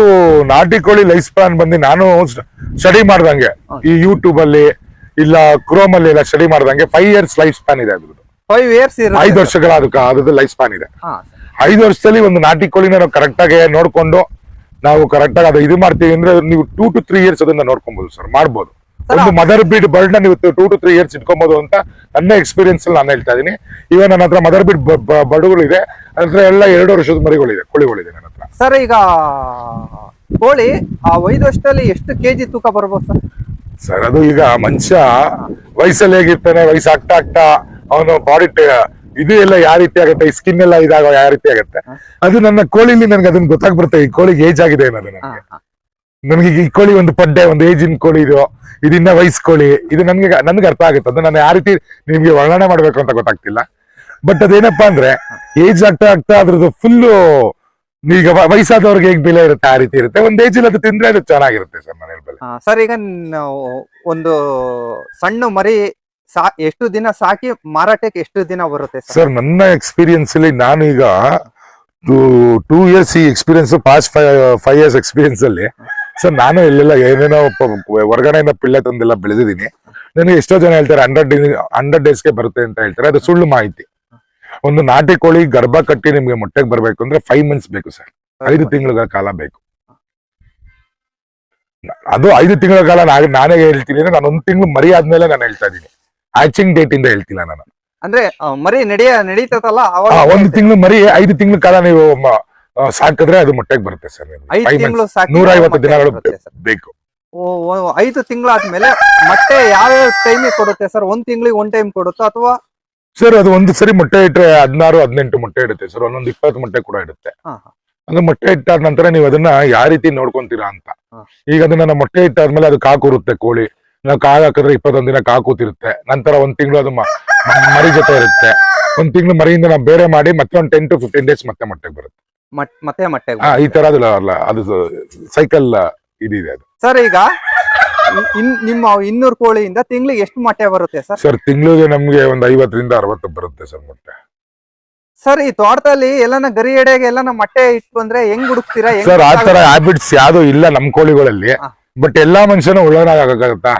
ನಾಟಿ ಕೋಳಿ ಲೈಫ್ ಸ್ಪ್ಯಾನ್ ಬಂದು ನಾನು ಸ್ಟಡಿ ಮಾಡ್ದಂಗೆ. ಈ ಯೂಟ್ಯೂಬ್ ಅಲ್ಲಿ ಇಲ್ಲ ಕ್ರೋಮ್ ಅಲ್ಲಿ ಎಲ್ಲ ಸ್ಟಡಿ ಮಾಡ್ದಂಗೆ ಫೈವ್ ಇಯರ್ಸ್ ಲೈಫ್ ಸ್ಪ್ಯಾನ್ ಇದೆ ಅದ್ರದ್ದು. ಫೈವ್ ಇಯರ್ಸ್ ಐದು ವರ್ಷಗಳ ಅದಕ್ಕೆ ಅದ್ರದ್ದು ಲೈಫ್ ಸ್ಪ್ಯಾನ್ ಇದೆ. ಐದು ವರ್ಷದಲ್ಲಿ ಒಂದು ನಾಟಿ ಕೋಳಿನ ನಾವು ಕರೆಕ್ಟ್ ಆಗಿ ನೋಡ್ಕೊಂಡು ನಾವು ಕರೆಕ್ಟ್ ಆಗಿ ಅದು ಇದು ಮಾಡ್ತೀವಿ ಅಂದ್ರೆ ನೀವು ಟೂ ಟು ತ್ರೀ ಇಯರ್ಸ್ ಅದನ್ನ ನೋಡ್ಕೊಬಹುದು ಸರ್ ಮಾಡ್ಬೋದು. ಒಂದು ಮದರ್ ಬೀಡ್ ಬರ್ಡ್ನ ನೀವು ಟೂ ಟು ತ್ರೀ ಇಯರ್ಸ್ ಇಟ್ಕೊಬಹುದು ಅಂತ ನನ್ನ ಎಕ್ಸ್ಪೀರಿಯನ್ಸ್ ಅಲ್ಲಿ ನಾನು ಹೇಳ್ತಾ ಇದೀನಿ. ಇವನ್ ನನ್ನ ಹತ್ರ ಮದರ್ ಬೀಡ್ ಬರ್ಡ್ಗಳು ಇದೆ. ಹತ್ರ ಎಲ್ಲ ಎರಡು ವರ್ಷದ ಮರಿಗಳಿದೆ ಕೋಳಿಗಳಿದೆ ನನ್ನ ಹತ್ರ. ಸರ್ ಈಗ ಕೋಳಿ ಆ ಐದು ವರ್ಷದಲ್ಲಿ ಎಷ್ಟು ಕೆಜಿ ತೂಕ ಬರ್ಬೋದು ಸರ್? ಸರ್ ಅದು ಈಗ ಮನುಷ್ಯ ವಯಸ್ಸಲ್ಲಿ ಹೇಗಿರ್ತಾನೆ ವಯಸ್ಸು ಆಗ್ತಾ ಆಗ್ತಾ ಅವನು ಬಾಡಿ ಇದು ಎಲ್ಲ ಯಾವ ರೀತಿ ಆಗುತ್ತೆ? ಈ ಸ್ಕಿನ್ ಎಲ್ಲ ಇದಾಗ ಯಾವ ರೀತಿ ಆಗುತ್ತೆ? ಅದು ನನ್ನ ಕೋಳಿಲಿ ನನ್ಗೆ ಅದನ್ನ ಗೊತ್ತಾಗ್ಬಿಡುತ್ತೆ. ಈ ಕೋಳಿಗೆ ಏಜ್ ಆಗಿದೆ ಅನ್ನೋದು ನನಗೆ. ನನಗೆ ಈ ಕೋಳಿ ಒಂದು ಪಡ್ಡೆ ಒಂದು ಏಜಿನ ಕೋಳಿ ಇದು. ಇದನ್ನ ವಯಸ್ ಕೋಳಿ. ಇದು ನನ್ಗೆ ನನ್ಗೆ ಅರ್ಥ ಆಗುತ್ತೆ. ಅದು ನಾನು ಯಾವ ರೀತಿ ನಿಮ್ಗೆ ವರ್ಣನೆ ಮಾಡ್ಬೇಕು ಅಂತ ಗೊತ್ತಾಗ್ತಿಲ್ಲ. ಬಟ್ ಅದೇನಪ್ಪಾ ಅಂದ್ರೆ ಏಜ್ ಆಗ್ತಾ ಆಗ್ತಾ ಅದ್ರದ್ದು ಫುಲ್ಲು ಈಗ ವಯಸ್ಸಾದವ್ರಿಗೆ ಹೇಗ್ ಬೆಲೆ ಇರುತ್ತೆ ಆ ರೀತಿ ಇರುತ್ತೆ. ಒಂದ್ ಏಜ್ ಅದು ತಿಂದ್ರೆ ಅದು ಚೆನ್ನಾಗಿರುತ್ತೆ ಸರ್ ನಾನು ಹೇಳ್ಬಲ್ಲೆ ಸರ್ ಈಗ ಒಂದು ಸಣ್ಣ ಮರಿ ಸಾ ಎಷ್ಟು ದಿನ ಸಾಕಿ ಮಾರಾಟಕ್ಕೆ ಎಷ್ಟು ದಿನ ಬರುತ್ತೆ ಸರ್? ಸರ್ ನನ್ನ ಎಕ್ಸ್ಪೀರಿಯನ್ಸ್ ಅಲ್ಲಿ ನಾನೀಗ ಈಗ ಟೂ ಇಯರ್ಸ್ ಈ experience past five five years experience ಅಲ್ಲಿ ಸರ್ ನಾನು ಇಲ್ಲೆಲ್ಲ ಏನೇನೋ ಹೊರಗಡೆಯಿಂದ ಪಿಳ್ಳೆ ತಂದೆಲ್ಲ ಬೆಳೆದಿದ್ದೀನಿ. ನನಗೆ ಎಷ್ಟೋ ಜನ ಹೇಳ್ತಾರೆ ಹಂಡ್ರೆಡ್ ಹಂಡ್ರೆಡ್ ಡೇಸ್ಗೆ ಬರುತ್ತೆ ಅಂತ ಹೇಳ್ತಾರೆ. ಅದು ಸುಳ್ಳು ಮಾಹಿತಿ. ಒಂದು ನಾಟಿ ಕೋಳಿ ಗರ್ಭ ಕಟ್ಟಿ ನಿಮಗೆ ಮೊಟ್ಟೆಗೆ ಬರಬೇಕು ಅಂದ್ರೆ ಫೈವ್ ಮಂತ್ಸ್ ಬೇಕು ಸರ್. ಐದು ತಿಂಗಳ ಕಾಲ ಬೇಕು. ಅದು ಐದು ತಿಂಗಳ ಕಾಲ ನಾನೇ ಹೇಳ್ತೀನಿ ಅಂದ್ರೆ ನಾನು ಒಂದು ತಿಂಗಳು ಮರಿ ಆದ್ಮೇಲೆ ನಾನು ಹೇಳ್ತಾ ಇದ್ದೀನಿ. ಹ್ಯಾಚಿಂಗ್ ಡೇಟ್ ಇಂದ ಹೇಳ್ತಿಲ್ಲ ನಾನು. ಅಂದ್ರೆ ಮರಿ ನಡೆಯ ನಡೀತದಲ್ಲ ಅವಾಗ ಒಂದು ತಿಂಗಳು ಮರಿ ಐದು ತಿಂಗಳ ಕಾಲ ನೀವು ಸಾಕಿದ್ರೆ ಅದು ಮೊಟ್ಟೆಗೆ ಬರುತ್ತೆ ಸರ್ ನಿಮ್ಗೆ. ಐದು ತಿಂಗಳು ಸಾಕಿ ನೂರ ಐವತ್ತು ದಿನಗಳು. ಬೇಕು. ಐದು ತಿಂಗಳಾದ್ಮೇಲೆ ಮೊಟ್ಟೆ ಯಾವ ಟೈಮಿಗೆ ಕೊಡುತ್ತೆ ಸರ್? ಒಂದ್ ತಿಂಗಳಿಗೆ ಒಂದ್ ಟೈಮ್ ಕೊಡುತ್ತೆ ಅಥವಾ? ಸರ್ ಅದು ಒಂದು ಸರಿ ಮೊಟ್ಟೆ ಇಟ್ಟರೆ ಹದಿನಾರು ಹದಿನೆಂಟು ಮೊಟ್ಟೆ ಇಡುತ್ತೆ ಸರ್. ಒಂದೊಂದು ಇಪ್ಪತ್ತು ಮೊಟ್ಟೆ ಕೂಡ ಇಡುತ್ತೆ. ಅಂದ್ರೆ. ಮೊಟ್ಟೆ ಇಟ್ಟಾದ ನಂತರ ನೀವು ಅದನ್ನ ಯಾವ ರೀತಿ ನೋಡ್ಕೊಂತೀರಾ ಅಂತ. ಈಗ ಅದನ್ನ ಮೊಟ್ಟೆ ಇಟ್ಟಾದ್ಮೇಲೆ ಅದು ಕಾಕುರುತ್ತೆ ಕೋಳಿ. ನಾವು ಕಾಯಿ ಹಾಕಿದ್ರೆ ಇಪ್ಪತ್ತೊಂದು ದಿನ ಕಾಕೂತಿರುತ್ತೆ ನಂತರ ಒಂದ್ ತಿಂಗಳು ಅದು ಮರಿ ಜೊತೆ ಇರುತ್ತೆ. ಒಂದ್ ತಿಂಗಳು ಮರಿಯಿಂದ ನಾವು ಬೇರೆ ಮಾಡಿ ಮತ್ತೆ ಒಂದು ಟೆನ್ ಟು ಫಿಫ್ಟೀನ್ ಡೇಸ್ ಮತ್ತೆ ಮೊಟ್ಟೆಗೆ ಬರುತ್ತೆ. ಮತ್ತೆ ಮೊಟ್ಟೆ ಈ ತರ ಅದು ಲ- ಅದು ಸೈಕಲ್ ಇದಿದೆ ಅದು. ಸರ್ ಈಗ ಇನ್- ನಿಮ್ಮ ಇನ್ನೂರು ಕೋಳಿಯಿಂದ ತಿಂಗಳಿಗೆ ಎಷ್ಟು ಮೊಟ್ಟೆ ಬರುತ್ತೆ ಸರ್? ಸರ್ ತಿಂಗಳಿಗೆ ನಮ್ಗೆ ಒಂದ್ ಐವತ್ತರಿಂದ ಅರವತ್ತು ಬರುತ್ತೆ ಸರ್ ಮೊಟ್ಟೆ. ಸರ್ ಈ ತೋಟದಲ್ಲಿ ಎಲ್ಲಾನ ಗರಿ ಎಡೆಗೆ ಎಲ್ಲಾನ ಮೊಟ್ಟೆ ಇಟ್ಟು ಬಂದ್ರೆ ಹೆಂಗ್ ಹುಡುಕ್ತೀರಾ? ಸರ್ ಆ ತರ ಹ್ಯಾಬಿಟ್ಸ್ ಯಾವ್ದು ಇಲ್ಲ ನಮ್ ಕೋಳಿಗಳಲ್ಲಿ. ಬಟ್ ಎಲ್ಲಾ ಮನುಷ್ಯನು ಒಳ್ಳೆಯದಾಗತ್ತಾ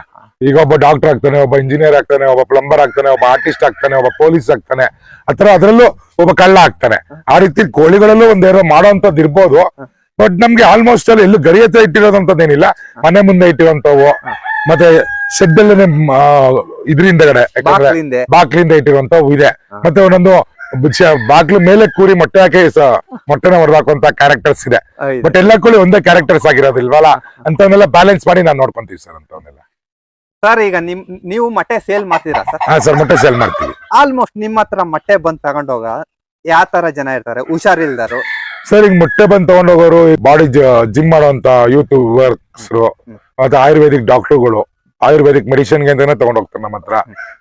ಈಗ ಒಬ್ಬ ಡಾಕ್ಟರ್ ಆಗ್ತಾನೆ, ಒಬ್ಬ ಇಂಜಿನಿಯರ್ ಆಗ್ತಾನೆ, ಒಬ್ಬ ಪ್ಲಂಬರ್ ಆಗ್ತಾನೆ, ಒಬ್ಬ ಆರ್ಟಿಸ್ಟ್ ಆಗ್ತಾನೆ, ಒಬ್ಬ ಪೊಲೀಸ್ ಆಗ್ತಾನೆ ಆತರ ಅದರಲ್ಲೂ ಒಬ್ಬ ಕಳ್ಳ ಆಗ್ತಾನೆ. ಆ ರೀತಿ ಕೋಳಿಗಳಲ್ಲೂ ಒಂದೇನೋ ಮಾಡೋಂಥದ್ದು ಇರ್ಬೋದು. ಬಟ್ ನಮ್ಗೆ ಆಲ್ಮೋಸ್ಟ್ ಅಲ್ಲಿ ಎಲ್ಲೂ ಗರಿಯತೆ ಇಟ್ಟಿರೋದಂತದ್ದೇನಿಲ್ಲ ಮನೆ ಮುಂದೆ ಇಟ್ಟಿರೋಂಥವು. ಮತ್ತೆ ಶೆಡ್ ಅಲ್ಲೇ ಇದ್ರಿಂದ ಕಡೆ. ಬಾಕ್ಲಿಂದೆ. ಇಟ್ಟಿರುವಂತ ಇದೆ. ಮತ್ತೆ ಒಂದೊಂದು ಬಾಗ್ಲು ಬಾಕ್ಲು ಮೇಲೆ ಕೂರಿ ಮೊಟ್ಟೆ ಹಾಕಿ ಮೊಟ್ಟೆನ ಹೊಡೆದಾಕುವಂತ ಕ್ಯಾರೆಕ್ಟರ್ಸ್ ಇದೆ. ಬಟ್ ಎಲ್ಲ ಕೂಡ ಒಂದೇ ಕ್ಯಾರೆಕ್ಟರ್ಸ್ ಆಗಿರೋದಿಲ್ವಲ್ಲ? ಅಂತವನ್ನೆಲ್ಲ ಬ್ಯಾಲೆನ್ಸ್ ಮಾಡಿ ನಾನು ನೋಡ್ಕೊಂತೀವಿ ಸರ್ ಅಂತವನ್ನೆಲ್ಲ. ಸರ್ ಈಗ ನಿಮ್ ನೀವು ಮೊಟ್ಟೆ ಸೇಲ್ ಮಾಡ್ತೀರಾ ಸರ್ ಹಾ ಸರ್ ಮೊಟ್ಟೆ ಸೇಲ್ ಮಾಡ್ತೀವಿ. ಆಲ್ಮೋಸ್ಟ್ ನಿಮ್ಮ ಹತ್ರ ಮೊಟ್ಟೆ ಬಂದ್ ತಗೊಂಡೋಗ ಯಾವ ತರ ಜನ ಇರ್ತಾರೆ? ಹುಷಾರಿಲ್ದಾರು? ಸರ್ ಈಗ ಮೊಟ್ಟೆ ಬಂದ್ ತಗೊಂಡೋಗೋರು ಬಾಡಿ ಜಿಮ್ ಮಾಡುವಂತ ಯೂಟ್ಯೂಬರ್ಸ್ ಮತ್ತೆ ಆಯುರ್ವೇದಿಕ್ ಡಾಕ್ಟರ್ಗಳು ಆಯುರ್ವೇದಿಕ್ ಮೆಡಿಸಿನ್ಗೆ ಅಂತಾನೆ ತಗೊಂಡೋಗ್ತಾರೆ ನಮ್ಮ ಹತ್ರ.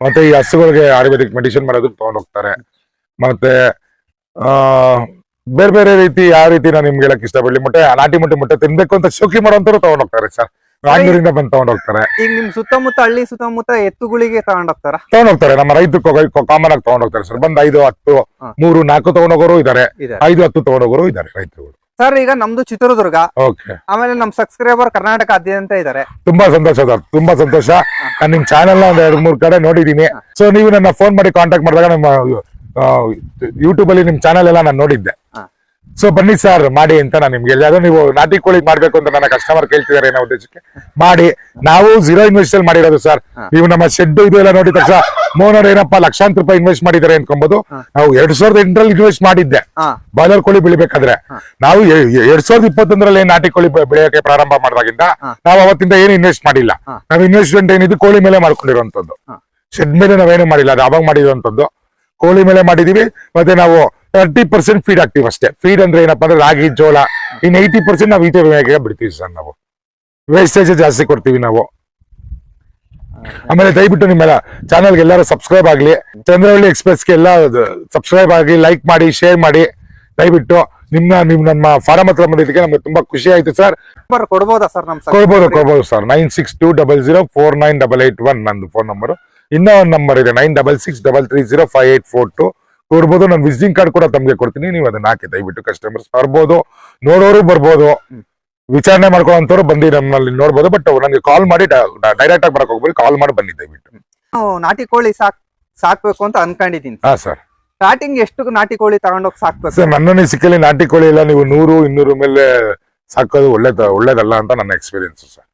ಮತ್ತೆ ಈ ಹಸುಗಳಿಗೆ ಆಯುರ್ವೇದಿಕ್ ಮೆಡಿಸಿನ್ ಮಾಡೋದಕ್ಕೆ ತಗೊಂಡೋಗ್ತಾರೆ. ಮತ್ತೆ ಆ ಬೇರೆ ಬೇರೆ ರೀತಿ ಯಾವ ರೀತಿ ನಾನು ನಿಮ್ಗೆ ಹೇಳಕ್ ಇಷ್ಟಪಡ್ಲಿ ಮೊಟ್ಟೆ ನಾಟಿ ಮೊಟ್ಟೆ ಮೊಟ್ಟೆ ತಿನ್ಬೇಕು ಅಂತ ಶೋಕಿ ಮಾಡೋಂತವ್ರು ತಗೊಂಡ್ ಹೋಗ್ತಾರೆ ಸರ್. ಬ್ಯಾಂಗ್ಳೂರಿಂದ ಬಂದು ತಗೊಂಡೋಗ್ತಾರೆ. ಈಗ ನಿಮ್ ಸುತ್ತಮುತ್ತ ಹಳ್ಳಿ ಸುತ್ತಮುತ್ತ ಎತ್ತುಗಳಿಗೆ ತಗೊಂಡ್ ಹೋಗ್ತಾರ ತಗೊಂಡ್ ಹೋಗ್ತಾರೆ ನಮ್ಮ ರೈತರು ಕಾಮನ್ ಆಗಿ ತಗೊಂಡ್ ಹೋಗ್ತಾರೆ ಸರ್. ಬಂದ್ ಐದು ಹತ್ತು. ಮೂರು ನಾಲ್ಕು ತಗೊಂಡೋಗೋರು ಇದಾರೆ ಇದೆ. ಐದು ಹತ್ತು ತಗೊಂಡೋಗೋರು ಇದಾರೆ ರೈತರುಗಳು. ಸರ್ ಈಗ ನಮ್ದು ಚಿತ್ರದುರ್ಗ. ಓಕೆ ಆಮೇಲೆ ನಮ್ ಸಬ್ಸ್ಕ್ರೈಬರ್ ಕರ್ನಾಟಕ ಆದ್ಯಂತ ಇದಾರೆ. ತುಂಬಾ ಸಂತೋಷ ಸರ್ ತುಂಬಾ ಸಂತೋಷ. ನಾನು ನಿಮ್ ಚಾನೆಲ್ನ ಒಂದ್ ಎರಡ್ ಮೂರ್ ಕಡೆ ನೋಡಿದೀನಿ. ಸೊ ನೀವು ನನ್ನ ಫೋನ್ ಮಾಡಿ ಕಾಂಟ್ಯಾಕ್ಟ್ ಮಾಡಿದಾಗ ನಮ್ಮ ಯೂಟ್ಯೂಬ್ ಅಲ್ಲಿ ನಿಮ್ ಚಾನೆಲ್ ಎಲ್ಲ ನಾನು ನೋಡಿದ್ದೆ. ಸೊ ಬನ್ನಿ ಸರ್ ಮಾಡಿ ಅಂತ ನಾನು ನಿಮ್ಗೆ ಅದು ನೀವು ನಾಟಿ ಕೋಳಿ ಮಾಡ್ಬೇಕು ಅಂತ ನನ್ನ ಕಸ್ಟಮರ್ ಕೇಳ್ತಿದ್ದಾರೆ ಏನೋ ಉದ್ದೇಶಕ್ಕೆ. ಮಾಡಿ ನಾವು ಜೀರೋ ಇನ್ವೆಸ್ಟ್ ಅಲ್ಲಿ ಮಾಡಿರೋದು ಸರ್ ನೀವು ನಮ್ಮ ಶೆಡ್ ಇದು ಎಲ್ಲ ನೋಡಿದ ತಕ್ಷಣ ಮೋನರ್ ಏನಪ್ಪಾ ಲಕ್ಷಾಂತರ ರೂಪಾಯಿ ಇನ್ವೆಸ್ಟ್ ಮಾಡಿದ್ದಾರೆ ಅನ್ಕೊಬಹುದು ಹಾ. ನಾವು ಎರಡ್ ಸಾವಿರದ ಎಂಟರಲ್ಲಿ ಇನ್ವೆಸ್ಟ್ ಮಾಡಿದ್ದೆ. ಬಾಯ್ಲರ್ ಕೋಳಿ ಬೆಳಿಬೇಕಾದ್ರೆ. ನಾವು ಎರಡ್ ಸಾವಿರದ ಇಪ್ಪತ್ತೊಂದರಲ್ಲಿ ನಾಟಿ ಕೋಳಿ ಬೆಳೆಯೋಕೆ ಬೆಳೆಯಕ್ಕೆ ಪ್ರಾರಂಭ ಮಾಡಿದಾಗಿಂದ. ನಾವು ಅವತ್ತಿಂದ ಏನು ಇನ್ವೆಸ್ಟ್ ಮಾಡಿಲ್ಲ. ನಾವು ಇನ್ವೆಸ್ಟ್ಮೆಂಟ್ ಏನಿದು ಕೋಳಿ ಮೇಲೆ ಮಾಡ್ಕೊಂಡಿರುವಂತದ್ದು. ಶೆಡ್ ಮೇಲೆ ನಾವೇನು ಮಾಡಿಲ್ಲ ಅದು ಅವಾಗ ಮಾಡಿರುವಂತದ್ದು ಕೋಳಿ ಮೇಲೆ ಮಾಡಿದೀವಿ ಮತ್ತೆ ನಾವು ತರ್ಟಿ ಪರ್ಸೆಂಟ್ ಫೀಡ್ ಹಾಕ್ತಿವಿ ಅಷ್ಟೇ. ಫೀಡ್ ಅಂದ್ರೆ ಏನಪ್ಪಾ ಅಂದ್ರೆ ರಾಗಿ ಜೋಳ ಇನ್ ಏಯ್ಟಿ ಪರ್ಸೆಂಟ್ ನಾವು ಈಟೆ ಬೆಳೆಗೆ ಬಿಡ್ತೀವಿ ಸರ್ ನಾವು. ವೇಸ್ಟೇಜ್ ಜಾಸ್ತಿ ಕೊಡ್ತೀವಿ ನಾವು. ಆಮೇಲೆ ದಯವಿಟ್ಟು ನಿಮ್ಮೆಲ್ಲ ಚಾನಲ್ಗೆ ಎಲ್ಲರೂ ಸಬ್ಸ್ಕ್ರೈಬ್ ಆಗ್ಲಿ. ಚಂದ್ರವಳ್ಳಿ ಎಕ್ಸ್ಪ್ರೆಸ್ಗೆ ಎಲ್ಲ ಸಬ್ಸ್ಕ್ರೈಬ್ ಆಗಿ ಲೈಕ್ ಮಾಡಿ ಶೇರ್ ಮಾಡಿ. ದಯವಿಟ್ಟು ನಿಮ್ಮ ನಿಮ್ ನಮ್ಮ ಫಾರಂ ಹತ್ರ ಬಂದಿದ್ದಕ್ಕೆ ನಮ್ಗೆ ತುಂಬಾ ಖುಷಿ ಆಯ್ತು ಸರ್. ಕೊಡ್ಬೋದಾ ಸರ್ ಕೊಡ್ಬೋದು ಕೊಡ್ಬೋದು sir. Nine six two double zero four nine double eight one ನಂದು ಫೋನ್ ನಂಬರ್ ಇನ್ನೂ ಒಂದು ನಂಬರ್ ಇದೆ nine double six double three zero five eight four two ಕೊಡ್ಬೋದು ನಾನು ವಿಸಿಟಿಂಗ್ ಕಾರ್ಡ್ ಕೂಡ ತಮಗೆ ಕೊಡ್ತೀನಿ. ನೀವು ಅದನ್ನ ಹಾಕಿ ದಯವಿಟ್ಟು ಕಸ್ಟಮರ್ಸ್ ಬರ್ಬೋದು ನೋಡೋರು ಬರ್ಬೋದು. ವಿಚಾರಣೆ ಮಾಡ್ಕೊಳ್ಳೋಂಥವ್ರು ಬಂದು ನಮ್ಮಲ್ಲಿ ನೋಡ್ಬೋದು ಬಟ್ ನನಗೆ ಕಾಲ್ ಮಾಡಿ ಡೈರೆಕ್ಟ್ ಆಗಿ ಬರಕ್ ಹೋಗ್ಬೋದು ಕಾಲ್ ಮಾಡಿ ಬನ್ನಿ ದಯವಿಟ್ಟು. ನಾವು ನಾಟಿ ಕೋಳಿ ಸಾಕ್ ಸಾಕ್ಬೇಕು ಅಂತ ಅನ್ಕೊಂಡಿದ್ದೀನಿ ಹಾ ಸರ್ ಸ್ಟಾರ್ಟಿಂಗ್ ಎಷ್ಟು ನಾಟಿ ಕೋಳಿ ತಗೊಂಡೋಗಿ ಸಾಕ್ಬೇಕು? ಸರ್ ನನ್ನ ಅನಿಸಿಕೆಯಲ್ಲಿ ನಾಟಿ ಕೋಳಿ ಇಲ್ಲ ನೀವು ನೂರು ಇನ್ನೂರು ಮೇಲೆ ಸಾಕೋದು ಒಳ್ಳೇದ ಒಳ್ಳೇದಲ್ಲ ಅಂತ ನನ್ನ ಎಕ್ಸ್ಪೀರಿಯನ್ಸ್ ಸರ್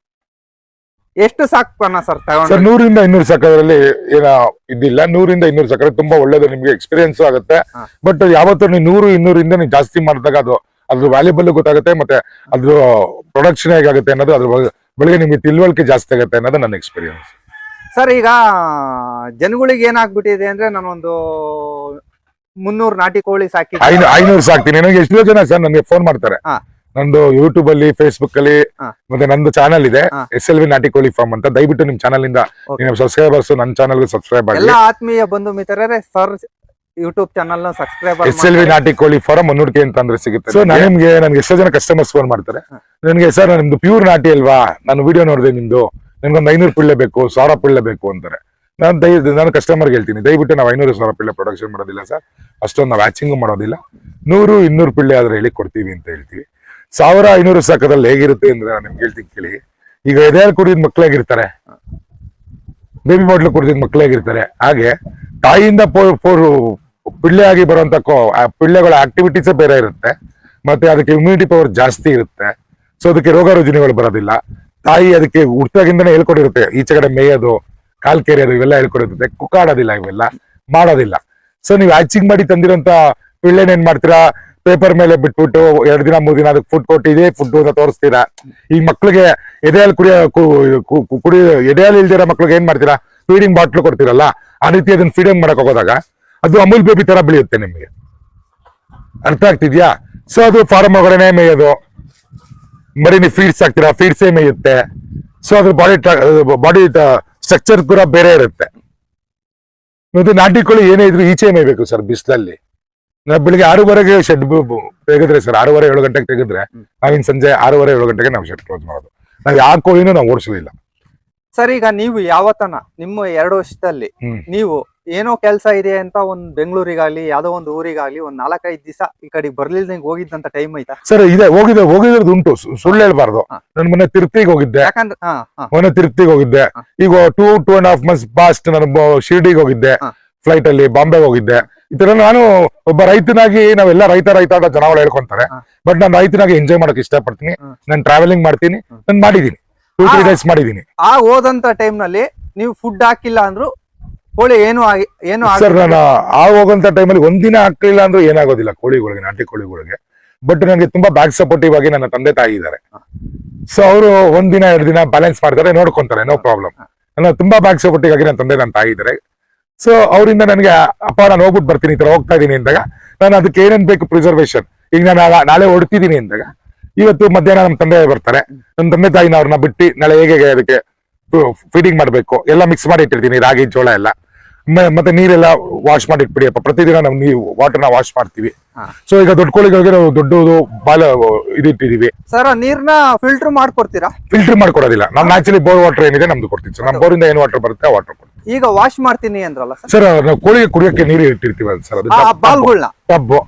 ಎಷ್ಟು ಸಾಕು ಸರ್ ಸರ್ ತಗೊಂಡು ನೂರಿಂದ ಇನ್ನೂರು ಸಾಕೋದ್ರಲ್ಲಿ ಏನ ಇದಿಲ್ಲ. ನೂರಿಂದ ಇನ್ನೂರು ಸಕ್ಕರೆ ತುಂಬಾ ಒಳ್ಳೇದು ನಿಮ್ಗೆ ಎಕ್ಸ್ಪೀರಿಯನ್ಸ್ ಆಗುತ್ತೆ. ಬಟ್ ಯಾವತ್ತೂ ನೀವು ನೂರು ಇನ್ನೂರಿಂದ ನೀವು ಜಾಸ್ತಿ ಮಾಡಿದಾಗ ಅದು ಅದ್ರ ವ್ಯಾಲ್ಯೂಬಲ್ ಗೊತ್ತಾಗುತ್ತೆ ಮತ್ತೆ ಅದ್ರ ಪ್ರೊಡಕ್ಷನ್ ಹೇಗಾಗುತ್ತೆ ಅನ್ನೋದು ಅದ್ರ ಬಗ್ಗೆ- ಬಗ್ಗೆ ನಿಮ್ಗೆ ತಿಳುವಳಿಕೆ ಜಾಸ್ತಿ ಆಗುತ್ತೆ ಅನ್ನೋದು ನನ್ನ ಎಕ್ಸ್ಪೀರಿಯನ್ಸ್ ಸರ್ ಈಗ ಜನಗಳಿಗೆ ಏನಾಗ್ಬಿಟ್ಟಿದೆ ಅಂದ್ರೆ ನಾನೊಂದು ಮುನ್ನೂರು ನಾಟಿ ಕೋಳಿ ಸಾಕಿ ಐನೂರು ಐನೂರು ಸಾಕ್ತೀನಿ. ನನಗೆ ಎಷ್ಟೋ ಜನ ಸರ್ ನನಗೆ ಫೋನ್ ಮಾಡ್ತಾರೆ. ಹಾ. ನಂದು ಯೂಟ್ಯೂಬ್ ಅಲ್ಲಿ ಫೇಸ್ಬುಕ್ ಅಲ್ಲಿ ಮತ್ತೆ ನಂದು ಚಾನಲ್ ಇದೆ. ಎಸ್ ಎಲ್ ವಿ ನಾಟಿ ಕೋಳಿ ಫಾರ್ಮ್ ಅಂತ. ದಯವಿಟ್ಟು ನಿಮ್ ಚಾನಲ್ ಇಂದ. ಸಬ್ಸ್ಕ್ರೈಬರ್ಸ್ ನನ್ನ ಚಾನಲ್ ಸಬ್ಸ್ಕ್ರೈಬ್ ಆಗಿ ಎಲ್ಲ ಆತ್ಮೀಯ ಬಂಧು ಮಿತ್ರರೇ sir YouTube channel subscribe S L V ನಾಟಿ ಕೋಳಿ ಫಾರಂ ಮುನ್ನೂರ್ಕೆ ಅಂತ ಅಂದ್ರೆ ಸಿಗುತ್ತೆ? ಸೊ ನಿಮ್ಗೆ ನನ್ಗೆ ಎಷ್ಟೋ ಜನ ಕಸ್ಟಮರ್ಸ್ ಫೋನ್ ಮಾಡ್ತಾರೆ. ನನಗೆ ಸರ್ ನಿಮ್ದು ಪ್ಯೂರ್ ನಾಟಿ ಅಲ್ವಾ? ನಾನು ವಿಡಿಯೋ ನೋಡಿದೆ ನಿಮ್ದು. ನನ್ಗೊಂದು ಐನೂರು ಪಿಳ್ಳೆ ಬೇಕು ಸಾವಿರ ಪಿಳ್ಳೆ ಬೇಕು ಅಂತಾರೆ. ನಾನು ದಯ ನಾನು ಕಸ್ಟಮರ್ ಹೇಳ್ತೀನಿ. ದಯವಿಟ್ಟು ನಾವು ಐನೂರು ಸಾವಿರ ಪಿಳ್ಳೆ ಪ್ರೊಡಕ್ಷನ್ ಮಾಡೋದಿಲ್ಲ ಸರ್ ಅಷ್ಟೊಂದು ನಾವು ವ್ಯಾಚಿಂಗ್ ಮಾಡೋದಿಲ್ಲ. ನೂರು ಇನ್ನೂರು ಪಿಳ್ಳೆ ಆದ್ರೆ ಹೇಳಿ ಕೊಡ್ತೀವಿ ಅಂತ ಹೇಳ್ತೀವಿ. ಸಾವಿರ ಐನೂರು ಸಾಕದಲ್ಲಿ ಹೇಗಿರುತ್ತೆ ಅಂದ್ರೆ ನಾನು ನಿಮ್ಗೆ ಹೇಳ್ತೀನಿ ಕೇಳಿ. ಈಗ ಎದೆಯಲ್ಲಿ ಕುಡಿದ ಮಕ್ಕಳಾಗಿರ್ತಾರೆ ಬೇಬಿ ಬಾಟ್ಲು ಕುಡಿದ ಮಕ್ಕಳಾಗಿರ್ತಾರೆ ಹಾಗೆ ತಾಯಿಯಿಂದ ಪಿಳ್ಳೆ ಆಗಿ ಬರುವಂತ ಪಿಳ್ಳೆಗಳ ಆಕ್ಟಿವಿಟೀಸ್ ಬೇರೆ ಇರುತ್ತೆ. ಮತ್ತೆ ಅದಕ್ಕೆ ಇಮ್ಯುನಿಟಿ ಪವರ್ ಜಾಸ್ತಿ ಇರುತ್ತೆ. ಸೊ ಅದಕ್ಕೆ ರೋಗ ರುಜಿನಗಳು ಬರೋದಿಲ್ಲ. ತಾಯಿ ಅದಕ್ಕೆ ಹುಟ್ಟಾಗಿಂದನೇ ಹೇಳ್ಕೊಟ್ಟಿರುತ್ತೆ. ಈಚೆ ಕಡೆ ಮೇಯೋದು, ಕಾಲ್ ಕೆರೆಯೋದು ಇವೆಲ್ಲ ಹೇಳ್ಕೊಟ್ಟಿರುತ್ತೆ. ಕುಕ್ಕಾಡೋದಿಲ್ಲ ಇವೆಲ್ಲ, ಮಾಡೋದಿಲ್ಲ. ಸೊ ನೀವು ಆಚಿಂಗ್ ಮಾಡಿ ತಂದಿರೋಂತ ಪಿಳ್ಳೆನ ಏನ್ ಮಾಡ್ತೀರಾ? ಪೇಪರ್ ಮೇಲೆ ಬಿಟ್ಬಿಟ್ಟು ಎರಡು ದಿನ, ಮೂರು ದಿನ ಅದಕ್ಕೆ ಫುಡ್ ಕೊಟ್ಟಿದೆ ಫುಡ್ ಅಂತ ತೋರಿಸ್ತೀರಾ? ಈ ಮಕ್ಳಿಗೆ ಎದೆಯಲ್ಲಿ ಕುಡಿಯ ಕುಡಿ, ಎದೆಯಲ್ಲಿ ಇಲ್ದಿರೋ ಮಕ್ಳಿಗೆ ಏನ್ ಮಾಡ್ತೀರಾ? ಫೀಡಿಂಗ್ ಬಾಟ್ಲು ಕೊಡ್ತೀರಲ್ಲ, ಆ ರೀತಿ ಅದನ್ನ ಫೀಡಿಂಗ್ ಮಾಡಕ್ ಹೋಗೋದಾಗ ಅದು ಅಮೂಲ್ ಬೇಬಿ ತರ ಬೆಳೆಯುತ್ತೆ ನಿಮಗೆ. ಅರ್ಥ ಆಗ್ತಿದ್ಯಾ? ಸೊ ಅದು ಫಾರ್ಮ್ ಒಳಗಡೆ ಮೇಯೋದು. ಬರೀ ನೀವು ಫೀಡ್ಸ್ ಹಾಕ್ತೀರಾ? ಫೀಡ್ಸೇ ಮೇಯುತ್ತೆ. ಸೊ ಅದ್ರ ಬಾಡಿ ಬಾಡಿ ಸ್ಟ್ರಕ್ಚರ್ ಕೂಡ ಬೇರೆ ಇರುತ್ತೆ. ನಾಟಿ ಕೋಳಿ ಏನೇ ಇದ್ರು ಈಚೆ ಮೇಯ್ಬೇಕು ಸರ್ ಬಿಸಿಲಲ್ಲಿ. ನಾವು ಬೆಳಿಗ್ಗೆ ಆರೂವರೆಗೆ ಶೆಡ್ ತೆಗೆದ್ರೆ ಸರ್ ಆರೂವರೆ ಏಳು ಗಂಟೆಗೆ ತೆಗೆದ್ರೆ. ನಾವಿನ್ ಸಂಜೆ ಆರೂವರೆ ಏಳು ಗಂಟೆಗೆ ನಾವು ಶೆಡ್ ಕ್ಲೋಸ್ ಮಾಡೋದು. ನಾವು ಯಾವ ಕೋಳಿನೂ ನಾವು ಓಡಿಸಲಿಲ್ಲ ಸರ್ ಈಗ ನೀವು ಯಾವತ್ತನ ನಿಮ್ಮ ಎರಡು ವರ್ಷದಲ್ಲಿ ನೀವು ಏನೋ ಕೆಲಸ ಇದೆ ಅಂತ ಒಂದ್ ಬೆಂಗಳೂರಿಗಾಗ್ಲಿ ಯಾವ್ದೋ ಒಂದು ಊರಿಗಾಗ್ಲಿ ಒಂದ್ ನಾಲ್ಕೈದು ದಿವಸ ಈ ಕಡೆ ಬರ್ಲಿಲ್ದಂಗೆ ಹೋಗಿದ್ದಂತ ಟೈಮ್ ಐತಾ ಸರ್ ಇದೆ ಹೋಗಿದೆ ಹೋಗಿದ್ರದ್ದು ಉಂಟು ಸುಳ್ಳು ಹೇಳ್ಬಾರ್ದು. ನಾನು ಮೊನ್ನೆ ತಿರುಪ್ತಿಗೆ ಹೋಗಿದ್ದೆ. ಯಾಕಂದ್ರೆ ಹಾ ಹಾ. ಮೊನ್ನೆ ತಿರುಪ್ತಿಗೆ ಹೋಗಿದ್ದೆ. ಈಗ two two and half months past ನಾನು ಶಿರ್ಡಿಗೆ ಹೋಗಿದ್ದೆ. ಫ್ಲೈಟ್ ಅಲ್ಲಿ ಬಾಂಬೆ ಹೋಗಿದ್ದೆ. ಈ ತರ ನಾನು ಒಬ್ಬ ರೈತನಾಗಿ ನಾವೆಲ್ಲ ರೈತ ರೈತ ಅಂತ ಜನಗಳು ಹೇಳ್ಕೊಂತಾರೆ. ಬಟ್ ನಾನು ರೈತನಾಗಿ ಎಂಜಾಯ್ ಮಾಡಕ್ ಇಷ್ಟಪಡ್ತೀನಿ. ನಾನು ಟ್ರಾವೆಲಿಂಗ್ ಮಾಡ್ತೀನಿ. ನಾನು ಮಾಡಿದೀನಿ. ಟೂ ತ್ರೀ ಡೇಸ್ ಮಾಡಿದೀನಿ. ಆ ಹೋದಂತ ಟೈಮ್ನಲ್ಲಿ ನೀವು ಫುಡ್ ಹಾಕಿಲ್ಲ ಅಂದ್ರು ಕೋಳಿ ಏನು ಆಗಿ ಏನು ಸರ್. ನಾನು ಆ ಹೋಗಂತ ಟೈಮಲ್ಲಿ ಒಂದಿನ ಹಾಕ್ಲಿಲ್ಲ ಅಂದ್ರೆ ಏನಾಗೋದಿಲ್ಲ ಕೋಳಿಗಳಿಗೆ ನಾಟಿ ಕೋಳಿಗಳಿಗೆ. ಬಟ್ ನನಗೆ ತುಂಬಾ ಬ್ಯಾಕ್ ಸಪೋರ್ಟಿವ್ ಆಗಿ ನನ್ನ ತಂದೆ ತಾಯಿ ಇದ್ದಾರೆ. ಸೊ ಅವರು ಒಂದಿನ ಎರಡು ದಿನ ಬ್ಯಾಲೆನ್ಸ್ ಮಾಡ್ತಾರೆ ನೋಡ್ಕೊಂತಾರೆ ನೋ ಪ್ರಾಬ್ಲಮ್ ನನ್ನ ತುಂಬಾ ಬ್ಯಾಕ್ ಸಪೋರ್ಟಿವ್ ಆಗಿ ನನ್ನ ತಂದೆ ನನ್ನ ತಾಯಿ ಇದ್ದಾರೆ. ಸೊ ಅವರಿಂದ ನನಗೆ ಅಪ್ಪ ನಾನು ಹೋಗ್ಬಿಟ್ಟು ಬರ್ತೀನಿ ಈ ಹೋಗ್ತಾ ಇದೀನಿ ಅಂದಾಗ, ನಾನು ಅದಕ್ಕೆ ಏನೇನ್ ಬೇಕು ಪ್ರಿಸರ್ವೇಶನ್ ಈಗ ನಾನು ನಾಳೆ ಹೊಡ್ತಿದ್ದೀನಿ ಅಂದಾಗ, ಇವತ್ತು ಮಧ್ಯಾಹ್ನ ನಮ್ಮ ತಂದೆ ಬರ್ತಾರೆ. ನಮ್ಮ ತಂದೆ ತಾಯಿನ ಅವ್ರನ್ನ ಬಿಟ್ಟು ನಾಳೆ ಹೇಗೆ ಅದಕ್ಕೆ ಫೀಡಿಂಗ್ ಮಾಡಬೇಕು, ಎಲ್ಲ ಮಿಕ್ಸ್ ಮಾಡಿ ಇಟ್ಟಿರ್ತೀನಿ, ರಾಗಿ, ಜೋಳ ಎಲ್ಲ. ಮತ್ತೆ ನೀರೆಲ್ಲ ವಾಶ್ ಮಾಡಿ ಇಟ್ಬಿಡಿಯಪ್ಪ ಪ್ರತಿದಿನ ನಾವು ವಾಟರ್ ವಾಟರ್ನ ವಾಶ್ ಮಾಡ್ತೀವಿ. ಸೊ ಈಗ ದೊಡ್ಡ ಕೋಳಿಗಳಿಗೆ ನಾವು ದೊಡ್ಡದು ಬಾಲ ಇದು ಇಟ್ಟಿದೀವಿ ಸರ್ ನೀರ್ನ ಫಿಲ್ಟರ್ ಮಾಡ್ಕೊಡ್ತೀರಾ? ಫಿಲ್ಟರ್ ಮಾಡ್ಕೊಡೋದಿಲ್ಲ. ನಮ್ ಆಕ್ಚುಲಿ ಬೋರ್ ವಾಟರ್ ಏನಿದೆ ನಮ್ದು ಕೊಡ್ತೀವಿ. ಸರ್ ನಮ್ಮ ಬೋರಿಂದ ಏನು ವಾಟರ್ ಬರುತ್ತೆ ಆ ವಾಟರ್ ಕೊಡ್ತೀವಿ. ಈಗ ವಾಶ್ ಮಾಡ್ತೀನಿ ಅಂದ್ರಲ್ಲ ಸರ್ ನಾವು ಕೋಳಿಗೆ ಕುಡಿಯೋಕೆ ನೀರು ಇಟ್ಟಿರ್ತೀವಿ ಸರ್ ಅದು ಬಾಲ್ಗಳನ್ನ ಟಬ್ಬು